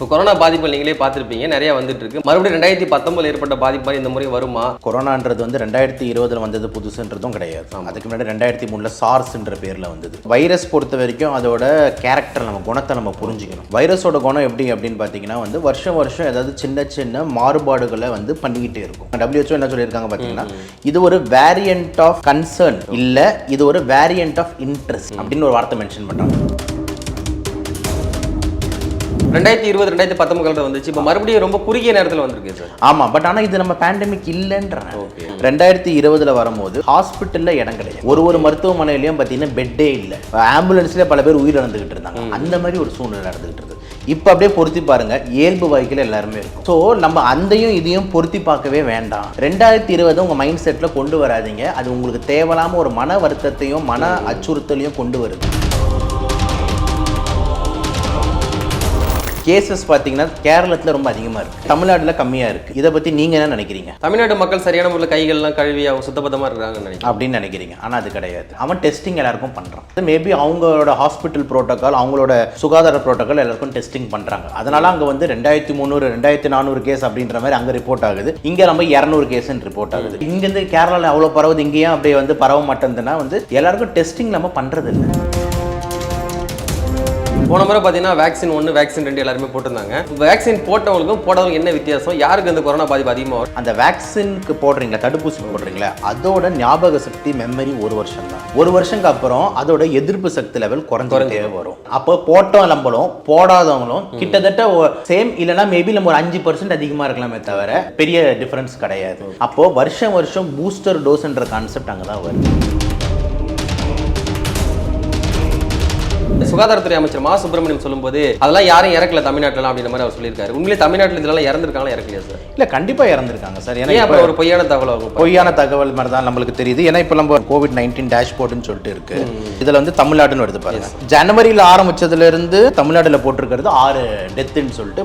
இப்போ கொரோனா பாதிப்பு நீங்களே பார்த்துருப்பீங்க நிறைய வந்துட்டு இருக்கு மறுபடியும் ரெண்டாயிரத்தி பத்தொன்பதுல ஏற்பட்ட பாதிப்பு மாதிரி இந்த முறை வருமா? கொரோனான்றது வந்து ரெண்டாயிரத்தி இருபதுல வந்தது புதுசுன்றதும் கிடையாது. அதுக்கு முன்னாடி ரெண்டாயிரத்தி மூணுல சார்ஸ்ன்ற பேர்ல வந்தது. வைரஸ் பொறுத்த வரைக்கும் அதோட கேரக்டர் நம்ம குணத்தை நம்ம புரிஞ்சுக்கணும். வைரஸோட குணம் எப்படி அப்படின்னு பார்த்தீங்கன்னா வந்து வருஷம் வருஷம் ஏதாவது சின்ன சின்ன மாறுபாடுகளை வந்து பண்ணிக்கிட்டே இருக்கும். WHO என்ன சொல்லியிருக்காங்க பார்த்தீங்கன்னா இது ஒரு வேரியன்ட் ஆஃப் கன்சர்ன் இல்ல இது ஒரு வேரியன்ட் ஆஃப் இன்ட்ரெஸ்ட் அப்படின்னு ஒரு வார்த்தை மென்ஷன் பண்றாங்க ரெண்டாயிரத்தி இருபது ரெண்டாயிரத்தி பத்தொன்பதுல வந்துச்சு. இப்போ மறுபடியும் ரொம்ப குறுகிய நேரத்தில் வந்திருக்கு சார் ஆமா பட் ஆனா இது நம்ம பேண்டமிக் Okay. ரெண்டாயிரத்தி இருபதுல வரும்போது ஹாஸ்பிட்டல்ல இடம் கிடையாது. ஒரு ஒரு மருத்துவமனையிலயும் பார்த்தீங்கன்னா பெட்டே இல்லை. ஆம்புலன்ஸ்ல பல பேர் உயிரிழந்துகிட்டு இருந்தாங்க. அந்த மாதிரி ஒரு சூழ்நிலை நடந்துகிட்டு இருக்கு. இப்போ அப்படியே பொருத்தி பாருங்க இயல்பு வாழ்க்கையில் எல்லாருமே இருக்கும். ஸோ நம்ம அந்தையும் இதையும் பொருத்தி பார்க்கவே வேண்டாம். ரெண்டாயிரத்தி இருபது உங்க மைண்ட் செட்ல கொண்டு வராதீங்க. அது உங்களுக்கு தேவையில்லாம ஒரு மன வருத்தத்தையும் மன அச்சுறுத்தலையும் கொண்டு வருது. கேசஸ் பார்த்தீங்கன்னா கேரளத்தில் ரொம்ப அதிகமாக இருக்குது தமிழ்நாட்டில் கம்மியாக இருக்குது இதை பற்றி நீங்கள் என்ன நினைக்கிறீங்க? தமிழ்நாடு மக்கள் சரியான முறையில் கைகள்லாம் கழுவி அவங்க சுத்தபத்தமாக இருக்கிறாங்கன்னு நினைக்கிறேன். அப்படின்னு நினைக்கிறீங்க. ஆனால் அது கிடையாது. அவன் டெஸ்டிங் எல்லாருக்கும் பண்ணுறான் மேபி அவங்களோட ஹாஸ்பிட்டல் ப்ரோட்டோக்கால் அவங்களோட சுகாதார ப்ரோட்டோக்கால் எல்லாருக்கும் டெஸ்டிங் பண்ணுறாங்க அதனால அங்கே வந்து ரெண்டாயிரத்தி முந்நூறு ரெண்டாயிரத்தி நானூறு கேஸ் அப்படின்ற மாதிரி அங்கே ரிப்போர்ட் ஆகுது. இங்கே நம்ம இரநூறு கேஸ்ன்னு ரிப்போர்ட் ஆகுது. இங்கேருந்து கேரளாவில் அவ்வளோ பரவுது இங்கேயும் அப்படியே வந்து பரவ மாட்டேங்குதுன்னா வந்து எல்லாருக்கும் டெஸ்டிங் நம்ம பண்ணுறது இல்லை போன முறை பார்த்தீங்கன்னா வேக்சின் ஒன்று வேக்சின் ரெண்டு எல்லாருமே போட்டிருந்தாங்க. வேக்சின் போட்டவங்களுக்கும் போடாதவங்க என்ன வித்தியாசம்? யாருக்கு இந்த கொரோனா பாதிப்பு அதிகமாக வரும்? அந்த வேக்சினுக்கு போடுறீங்களா தடுப்பூசி போடுறீங்களா அதோட ஞாபக சக்தி மெமரி ஒரு வருஷம் தான். ஒரு வருஷத்துக்கு அப்புறம் அதோட எதிர்ப்பு சக்தி லெவல் குறைஞ்சிட்டே வரும். அப்போ போட்டோம் நம்மளும் போடாதவங்களும் கிட்டத்தட்ட சேம் இல்லைன்னா மேபி நம்ம ஒரு அஞ்சு பர்சன்ட் அதிகமாக இருக்கலாமே தவிர பெரிய டிஃபரன்ஸ் கிடையாது. அப்போ வருஷம் வருஷம் பூஸ்டர் டோஸ்ன்ற கான்செப்ட் அங்கே தான் வருது. சுகாதாரத்துறை அமைச்சர் மா. சுப்பிரமணியம் சொல்லும்போது அதெல்லாம் யாரும் இறக்கல தமிழ்நாட்டிலாம் அப்படின்ற மாதிரி அவர் சொல்லியிருக்காரு. உண்மையிலே தமிழ்நாட்டில் இதெல்லாம் இறந்துருக்காங்களா இறக்கலையா சார்? இல்லை கண்டிப்பாக இறந்துருக்காங்க சார். ஏன்னா ஒரு பொய்யான தகவல் பொய்யான தகவல் மாதிரி தான் நம்மளுக்கு தெரியுது. ஏன்னா இப்போ நம்ம கோவிட் நைன்டீன் டேஷ்போர்டுன்னு சொல்லிட்டு இருக்கு. இதுல வந்து தமிழ்நாடுன்னு வருது பாருங்க. ஜனவரியில் ஆரம்பிச்சதுல இருந்து தமிழ்நாடுல போட்டிருக்கிறது ஆறு டெத்துன்னு சொல்லிட்டு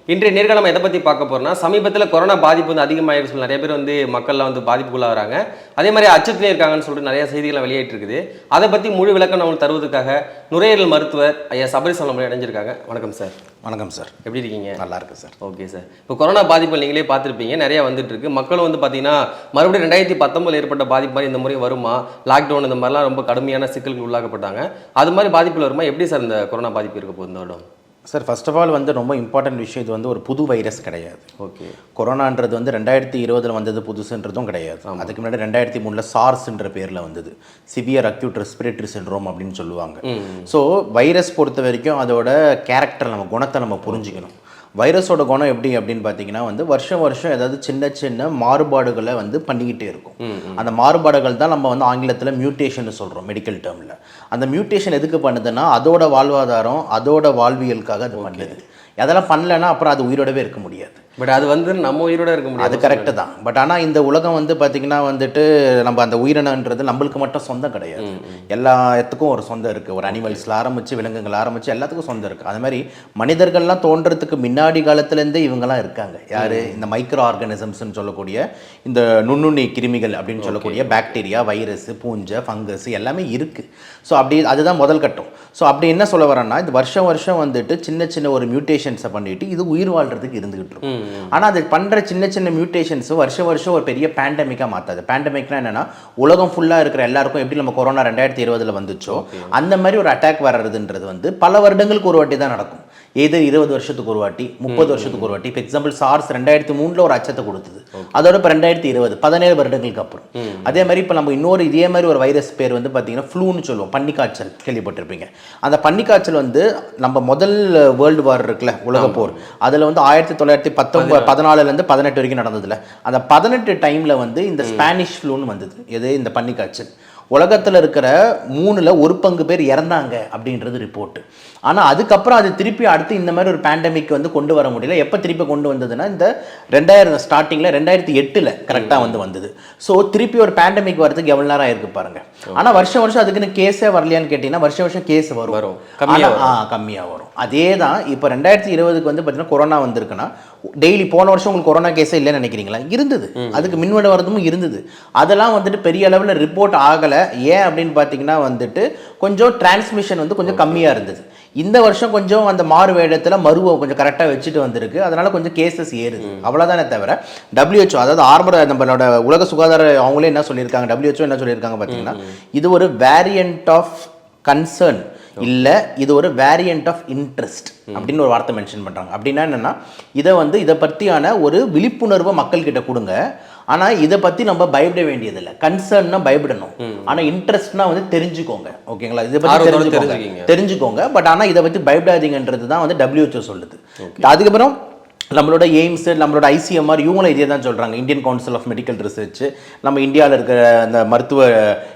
இன்றைய நேர்காணம் எதை பற்றி பார்க்க போறோம்னா சமீபத்தில் கொரோனா பாதிப்பு வந்து அதிகமாகிடுச்சு சொல்லி நிறைய பேர் வந்து மக்கள்லாம் வந்து பாதிப்புக்குள்ளாகிறாங்க அதே மாதிரி அச்சத்திலே இருக்காங்கன்னு சொல்லிட்டு நிறைய செய்திகளை வெளியிட்டு இருக்குது அதை பற்றி முழு விளக்கம் நம்மளுக்கு தருவதற்காக நுரையீரல் மருத்துவர் ஐயா சபரி சொல்லம் இணைஞ்சிருக்காங்க. வணக்கம் சார். வணக்கம் சார். எப்படி இருக்கீங்க? நல்லா இருக்கு சார். Okay sir. இப்போ கொரோனா பாதிப்பு நீங்களே பார்த்துருப்பீங்க. நிறைய வந்துட்டு இருக்கு மக்களும் வந்து பார்த்தீங்கன்னா மறுபடியும் ரெண்டாயிரத்தி பத்தொன்பதுல ஏற்பட்ட பாதிப்பு மாதிரி இந்த முறை வருமா? லாக்டவுன் இந்த மாதிரிலாம் ரொம்ப கடுமையான சிக்கலுக்கு உள்ளாக்கப்பட்டாங்க. அது மாதிரி பாதிப்புல வருமா? எப்படி சார் இந்த கொரோனா பாதிப்பு இருக்க போகுது இந்த வருடம்? சார் ஃபர்ஸ்ட் ஆஃப் ஆல் வந்து ரொம்ப இம்பார்ட்டன்ட் விஷயம் இது வந்து ஒரு புது வைரஸ் கிடையாது. ஓகே கொரோனான்றது வந்து ரெண்டாயிரத்தி இருபதுல வந்தது புதுசுன்றதும் கிடையாது. அதுக்கு முன்னாடி ரெண்டாயிரத்தி மூணுல சார்ஸ்ன்ற பேர்ல வந்தது. சிவியர் அக்யூட் ரெஸ்பிரேட்டரி சிண்ட்ரோம் அப்படின்னு சொல்லுவாங்க. ஸோ வைரஸ் பொறுத்த வரைக்கும் அதோட கேரக்டர் நம்ம குணத்தை நம்ம புரிஞ்சுக்கணும். வைரஸோட குணம் எப்படி அப்படின்னு பார்த்தீங்கன்னா வந்து வருஷம் வருஷம் ஏதாவது சின்ன சின்ன மாறுபாடுகளை வந்து பண்ணிக்கிட்டே இருக்கும். அந்த மாறுபாடுகள் தான் நம்ம வந்து ஆங்கிலத்தில் மியூட்டேஷன் சொல்கிறோம் மெடிக்கல் டேர்மில் அந்த மியூட்டேஷன் எதுக்கு பண்ணுதுன்னா அதோட வாழ்வாதாரம் அதோட வாழ்வியலுக்காக அது பண்ணுது. அதெல்லாம் பண்ணலைன்னா அப்புறம் அது உயிரோடவே இருக்க முடியாது. பட் அது வந்து நம்ம உயிரோட இருக்க அது முடியாது கரெக்டு தான். பட் ஆனால் இந்த உலகம் வந்து பார்த்திங்கன்னா வந்துட்டு நம்ம அந்த உயிரினன்றது நம்மளுக்கு மட்டும் சொந்தம் கிடையாது. எல்லா இடத்துக்கும் ஒரு சொந்தம் இருக்குது ஒரு அனிமல்ஸில் ஆரம்பித்து விலங்குகள் ஆரம்பித்து எல்லாத்துக்கும் சொந்தம் இருக்குது அது மாதிரி மனிதர்கள்லாம் தோன்றதுக்கு முன்னாடி காலத்துலேருந்தே இவங்கெல்லாம் இருக்காங்க. யார்? இந்த மைக்ரோ ஆர்கானிசம்ஸ்னு சொல்லக்கூடிய இந்த நுண்ணுண்ணி கிருமிகள் அப்படின்னு சொல்லக்கூடிய பாக்டீரியா வைரஸ் பூஞ்சை ஃபங்கஸ் எல்லாமே இருக்குது ஸோ அப்படி அதுதான் முதல் கட்டம். ஸோ அப்படி என்ன சொல்ல வரேன்னா இந்த வருஷம் வருஷம் வந்துட்டு சின்ன சின்ன ஒரு மியூட்டேஷன்ஸை பண்ணிட்டு இது உயிர் வாழ்றதுக்கு இருந்துகிட்டு இருக்கும். ஆனால் அது பண்ணுற சின்ன சின்ன மியூட்டேஷன்ஸ் வருஷம் வருஷம் ஒரு பெரிய பேண்டமிக்காக மாற்றாது பேண்டமிக்னா என்னன்னா உலகம் ஃபுல்லாக இருக்கிற எல்லாருக்கும் எப்படி நம்ம கொரோனா ரெண்டாயிரத்தி இருபதுல வந்துச்சோ அந்த மாதிரி ஒரு அட்டாக் வர்றதுன்றது வந்து பல வருடங்களுக்கு ஒரு வாட்டி தான் நடக்கும். ஏதோ இருபது வருஷத்துக்கு ஒரு வாட்டி முப்பது வருஷத்துக்கு ஒரு வாட்டி இப்போ எக்ஸாம்பிள் சார்ஸ் ரெண்டாயிரத்தி மூணில் ஒரு அச்சத்தை கொடுத்தது. அதோட இப்போ ரெண்டாயிரத்தி இருபது பதினேழு வருடங்களுக்கு அப்புறம். அதே மாதிரி இப்போ நம்ம இன்னொரு இதே மாதிரி ஒரு வைரஸ் பேர் வந்து பார்த்தீங்கன்னா ஃப்ளூன்னு சொல்லுவோம். பன்னிக்காய்ச்சல் கேள்விப்பட்டிருப்பீங்க. அந்த பன்னிக்காய்ச்சல் வந்து நம்ம முதல் வேர்ல்டு வார் இருக்குல்ல உலக போர். அதில் வந்து ஆயிரத்தி தொள்ளாயிரத்தி பத்து பத்தொன்பது பதினாலுலேருந்து பதினெட்டு வரைக்கும் நடந்ததுல. அந்த பதினெட்டு டைமில் வந்து இந்த ஸ்பானிஷ் ஃப்ளூன்னு வந்தது. எது? இந்த பன்னி காய்ச்சல் உலகத்தில் இருக்கிற மூணில் ஒரு பங்கு பேர் இறந்தாங்க அப்படின்றது ரிப்போர்ட் ஆனால் அதுக்கப்புறம் அது திருப்பி அடுத்து இந்த மாதிரி ஒரு பேண்டமிக் வந்து கொண்டு வர முடியல. எப்போ திருப்பி கொண்டு வந்ததுன்னா இந்த ரெண்டாயிரம் ஸ்டார்டிங்கில் ரெண்டாயிரத்தி எட்டில் கரெக்டாக வந்து வந்தது. ஸோ திருப்பி ஒரு பேண்டமிக் வரதுக்கு எவ்வளோ நேரம் ஆயிருக்கு பாருங்க. ஆனால் வருஷம் வருஷம் அதுக்குன்னு கேஸே வரலையான்னு கேட்டிங்கன்னா வருஷம் வருஷம் கேஸ் வரும். வரும். கம்மியா ஆனா- ஆ கம்மியாக வரும். அதே தான் இப்போ ரெண்டாயிரத்தி இருபதுக்கு வந்து பார்த்தீங்கன்னா கொரோனா வந்திருக்குன்னா டெய்லி போன வருஷம் உங்களுக்கு கொரோனா கேஸே இல்லைன்னு நினைக்கிறீங்களா? இருந்தது. அதுக்கு மின்வட வரதும் இருந்தது. அதெல்லாம் வந்துட்டு பெரிய அளவில் ரிப்போர்ட் ஆகலை. ஏன் அப்படின்னு பார்த்தீங்கன்னா வந்துட்டு கொஞ்சம் டிரான்ஸ்மிஷன் வந்து கொஞ்சம் கம்மியாக இருந்தது. இந்த வருஷம் கொஞ்சம் அந்த மாறு வேடத்தில் மருவை கொஞ்சம் கரெக்டாக வச்சுட்டு வந்திருக்கு. அதனால கொஞ்சம் கேசஸ் ஏறுது. அவ்வளோதானே தவிர WHO அதாவது ஆரம்ப நம்மளோட உலக சுகாதார அவங்களே என்ன சொல்லியிருக்காங்க? WHO என்ன சொல்லியிருக்காங்க பார்த்தீங்கன்னா இது ஒரு வேரியண்ட் ஆஃப் கன்சர்ன் இல்லை இது ஒரு வேரியண்ட் ஆஃப் இன்ட்ரெஸ்ட் அப்படின்னு ஒரு வார்த்தை மென்ஷன் பண்ணுறாங்க அப்படின்னா என்னென்னா இதை வந்து இதை பற்றியான ஒரு விழிப்புணர்வை மக்கள்கிட்ட கொடுங்க. ஆனால் இதை பற்றி நம்ம பயப்பட வேண்டியதில்லை. கன்சர்ன்னா பயப்படணும். ஆனால் இன்ட்ரெஸ்ட்னா வந்து தெரிஞ்சுக்கோங்க. ஓகேங்களா? இதை பற்றி தெரிஞ்சுக்கோங்க. தெரிஞ்சுக்கிங்க. பட் ஆனால் இதை பற்றி பயப்படாதீங்கன்றது தான் வந்து WHO சொல்லுது. அதுக்கப்புறம் நம்மளோட எய்ம்ஸ் நம்மளோட ஐசிஎம்ஆர் இவங்களும் இதே தான் சொல்கிறாங்க Indian council of medical research நம்ம இந்தியாவில் இருக்கிற அந்த மருத்துவ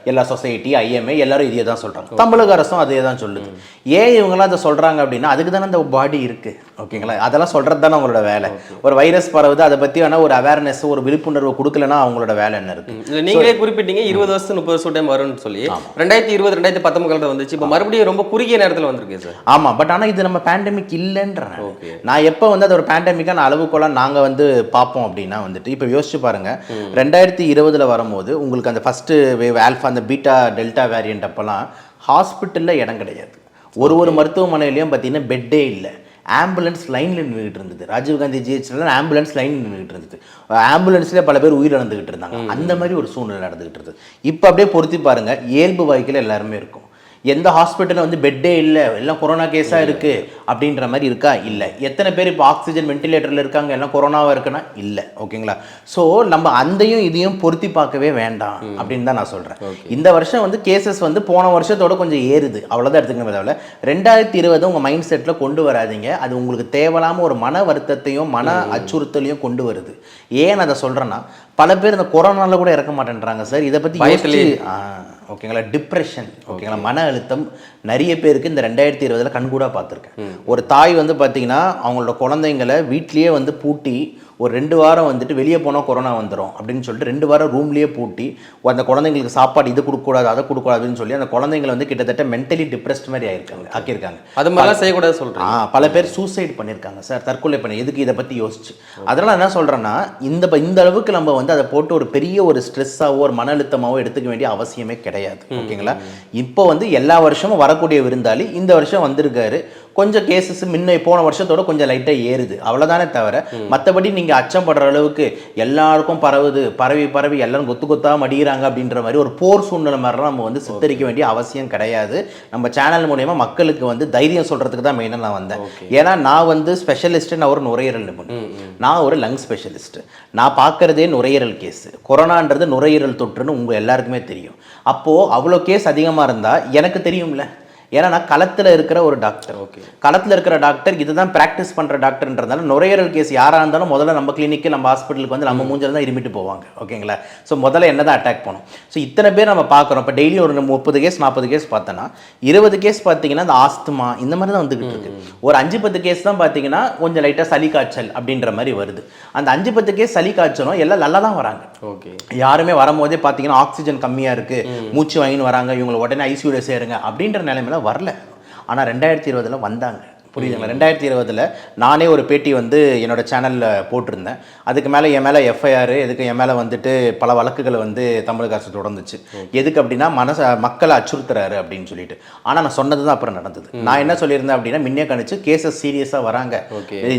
எல்லா சொசைட்டி ஐஎம்ஏ எல்லாரும் இதே தான் சொல்கிறாங்க தமிழக அரசும் அதே தான் சொல்லுது. ஏன் இவங்களாம் அதை சொல்கிறாங்க அப்படின்னா அதுக்கு தானே அந்த பாடி இருக்குது ஓகேங்களா? அதெல்லாம் சொல்கிறது தானே அவங்களோட வேலை ஒரு வைரஸ் பரவுது அதை பற்றியான ஒரு அவேர்னஸ் ஒரு விழிப்புணர்வு கொடுக்கலன்னா அவங்களோட வேலை என்ன இருக்குது இல்ல நீங்களே குறிப்பிட்டீங்க இருபது வருஷம் முப்பது வருஷம் டைம் வரும்னு சொல்லி. ரெண்டாயிரத்தி இருபது ரெண்டாயிரத்தி பத்தொன்பதுல வந்துச்சு. இப்போ மறுபடியும் ரொம்ப குறுகிய நேரத்துல வந்திருக்கு சார் ஆமாம் பட் ஆனால் இது நம்ம பேண்டமிக் இல்லைன்றேன். நான் எப்போ வந்து அது ஒரு பேண்டமிக்கான அளவுக்கோலாம் நாங்கள் வந்து பார்ப்போம் அப்படின்னா வந்துட்டு இப்போ யோசிச்சு பாருங்க. ரெண்டாயிரத்தி இருபதுல வரும்போது உங்களுக்கு அந்த ஃபஸ்ட்டு வேவ் ஆல்ஃபா அந்த பீட்டா டெல்டா வேரியண்ட் அப்போல்லாம் ஹாஸ்பிட்டலில் இடம் கிடையாது. ஒரு ஒரு மருத்துவமனையிலையும் பார்த்தீங்கன்னா பெட்டே இல்லை. ஆம்புலன்ஸ் லைனில் நின்றுட்டு இருந்தது. ராஜீவ்காந்தி ஜிஹெச்ல ஆம்புலன்ஸ் லைன் நின்றுட்டு இருந்தது. ஆம்புலன்ஸ்லேயே பல பேர் உயிரிழந்துகிட்டு இருந்தாங்க. அந்த மாதிரி ஒரு சூழ்நிலை நடந்துகிட்டு இருந்தது. இப்போ அப்படியே பொருத்தி பாருங்க இயல்பு வாழ்க்கையில் எல்லாருமே இருக்கும். எந்த ஹாஸ்பிட்டலில் வந்து பெட்டே இல்லை எல்லாம் கொரோனா கேஸாக இருக்குது அப்படின்ற மாதிரி இருக்கா? இல்லை. எத்தனை பேர் இப்போ ஆக்சிஜன் வென்டிலேட்டரில் இருக்காங்க? எல்லாம் கொரோனாவாக இருக்குன்னா இல்லை. ஓகேங்களா ஸோ நம்ம அந்தையும் இதையும் பொருத்தி பார்க்கவே வேண்டாம் அப்படின்னு தான் நான் சொல்கிறேன் இந்த வருஷம் வந்து கேசஸ் வந்து போன வருஷத்தோட கொஞ்சம் ஏறுது. அவ்வளோதான் எடுத்துக்கணும் தவிர ரெண்டாயிரத்தி இருபது உங்கள் மைண்ட் செட்டில் கொண்டு வராதீங்க. அது உங்களுக்கு தேவையில்லாமல் ஒரு மன வருத்தத்தையும் மன அச்சுறுத்தலையும் கொண்டு வருது. ஏன் அதை சொல்கிறேன்னா பல பேர் இந்த கொரோனால கூட இறக்க மாட்டேன்றாங்க சார். இதை பற்றி ஆ, ஓகேங்களா டிப்ரெஷன் ஓகேங்களா மன அழுத்தம். நிறைய பேருக்கு இந்த ரெண்டாயிரத்தி இருபதுல கண்கூடா பார்த்துருக்கேன். ஒரு தாய் வந்து பார்த்தீங்கன்னா அவங்களோட குழந்தைங்களை வீட்லயே வந்து பூட்டி ஒரு ரெண்டு வாரம் வந்துட்டு வெளியே போனால் கொரோனா வந்துடும் அப்படின்னு சொல்லிட்டு ரெண்டு வாரம் ரூம்லேயே பூட்டி அந்த குழந்தைங்களுக்கு சாப்பாடு இது கொடுக்கக்கூடாது அதை கொடுக்கக்கூடாதுன்னு சொல்லி அந்த குழந்தைங்களை வந்து கிட்டத்தட்ட மென்டலி டிப்ரெஸ்ட் மாதிரி ஆயிருக்காங்க ஆக்கியிருக்காங்க. அது மாதிரிலாம் செய்யக்கூடாது சொல்றேன் ஆ பல பேர் சூசைட் பண்ணியிருக்காங்க சார் தற்கொலை பண்ணி. எதுக்கு இதை பற்றி யோசிச்சு? அதனால் என்ன சொல்கிறேன்னா இந்த இந்த அளவுக்கு நம்ம வந்து அதை போட்டு ஒரு பெரிய ஒரு ஸ்ட்ரெஸ்ஸாவோ ஒரு மன அழுத்தமாவோ எடுத்துக்க வேண்டிய அவசியமே கிடையாது ஓகேங்களா? இப்போ வந்து எல்லா வருஷமும் வரக்கூடிய விருந்தாளி இந்த வருஷம் வந்திருக்காரு. கொஞ்சம் கேசஸ் முன்ன போன வருஷத்தோட கொஞ்சம் லைட்டாக ஏறுது. அவ்வளோதானே தவிர மற்றபடி நீங்கள் அச்சப்படுற அளவுக்கு எல்லாருக்கும் பரவுது பரவி பரவி எல்லாரும் கொத்து கொத்தா மடிகிறாங்க அப்படின்ற மாதிரி ஒரு போர் சூழ்நிலை மாதிரிலாம் நம்ம வந்து சித்தரிக்க வேண்டிய அவசியம் கிடையாது. நம்ம சேனல் மூலயமா மக்களுக்கு வந்து தைரியம் சொல்கிறதுக்கு தான் மெயினாக நான் வந்தேன். ஏன்னா நான் வந்து ஸ்பெஷலிஸ்ட்டு நான் ஒரு நுரையீரல் நிபுணர். நான் ஒரு லங் ஸ்பெஷலிஸ்ட் நான் பார்க்குறதே நுரையீரல் கேஸ் கொரோனான்றது நுரையீரல் தொற்றுன்னு உங்கள் எல்லாருக்குமே தெரியும். அப்போது அவ்வளோ கேஸ் அதிகமாக இருந்தால் எனக்கு தெரியும்ல? ஏன்னா நான் களத்தில் இருக்கிற ஒரு டாக்டர் ஓகே களத்தில் இருக்கிற டாக்டர் இதுதான் ப்ராக்டிஸ் பண்ணுற டாக்டர்ன்றதால நுரையீரல் கேஸ் யாராக இருந்தாலும் முதல்ல நம்ம கிளினிக்கு நம்ம ஹாஸ்பிட்டலுக்கு வந்து நம்ம மூஞ்சில் தான் இருமிட்டு போவாங்க. ஓகேங்களா ஸோ முதல்ல என்ன தான் அட்டாக் பண்ணும்? ஸோ இத்தனை பேர் நம்ம பார்க்குறோம். இப்போ டெய்லி ஒரு முப்பது கேஸ் நாற்பது கேஸ் பார்த்தோன்னா இருபது கேஸ் பார்த்தீங்கன்னா இந்த ஆஸ்துமா இந்த மாதிரி தான் வந்துகிட்டு இருக்கு. ஒரு அஞ்சு பத்து கேஸ் தான் பார்த்தீங்கன்னா கொஞ்சம் லைட்டாக சளி காய்ச்சல் அப்படின்ற மாதிரி வருது. அந்த அஞ்சு பத்து கேஸ் சளி காய்ச்சலும் எல்லாம் நல்லா தான் வராங்க. ஓகே யாருமே வரும்போதே பார்த்தீங்கன்னா ஆக்சிஜன் கம்மியாக இருக்குது மூச்சு வாங்கின்னு வராங்க. இவங்களை உடனே ஐசியூல சேருங்க அப்படின்ற நிலைமையில வரல. ஆனால் ரெண்டாயிரத்தி இருபதுல வந்தாங்க. புரியுதுங்களா? ரெண்டாயிரத்தி இருபதுல நானே ஒரு பேட்டி வந்து என்னோட சேனலில் போட்டிருந்தேன். அதுக்கு மேலே என் மேலே எஃப்ஐஆர் எதுக்கு என் மேலே வந்துட்டு பல வழக்குகளை வந்து தமிழக அரசு தொடர்ந்துச்சு. எதுக்கு அப்படின்னா மனச மக்களை அச்சுறுத்துறாரு அப்படின்னு சொல்லிட்டு. ஆனால் நான் சொன்னது தான் அப்புறம் நடந்தது. நான் என்ன சொல்லியிருந்தேன் அப்படின்னா முன்னே கணிச்சு கேசஸ் சீரியஸாக வராங்க.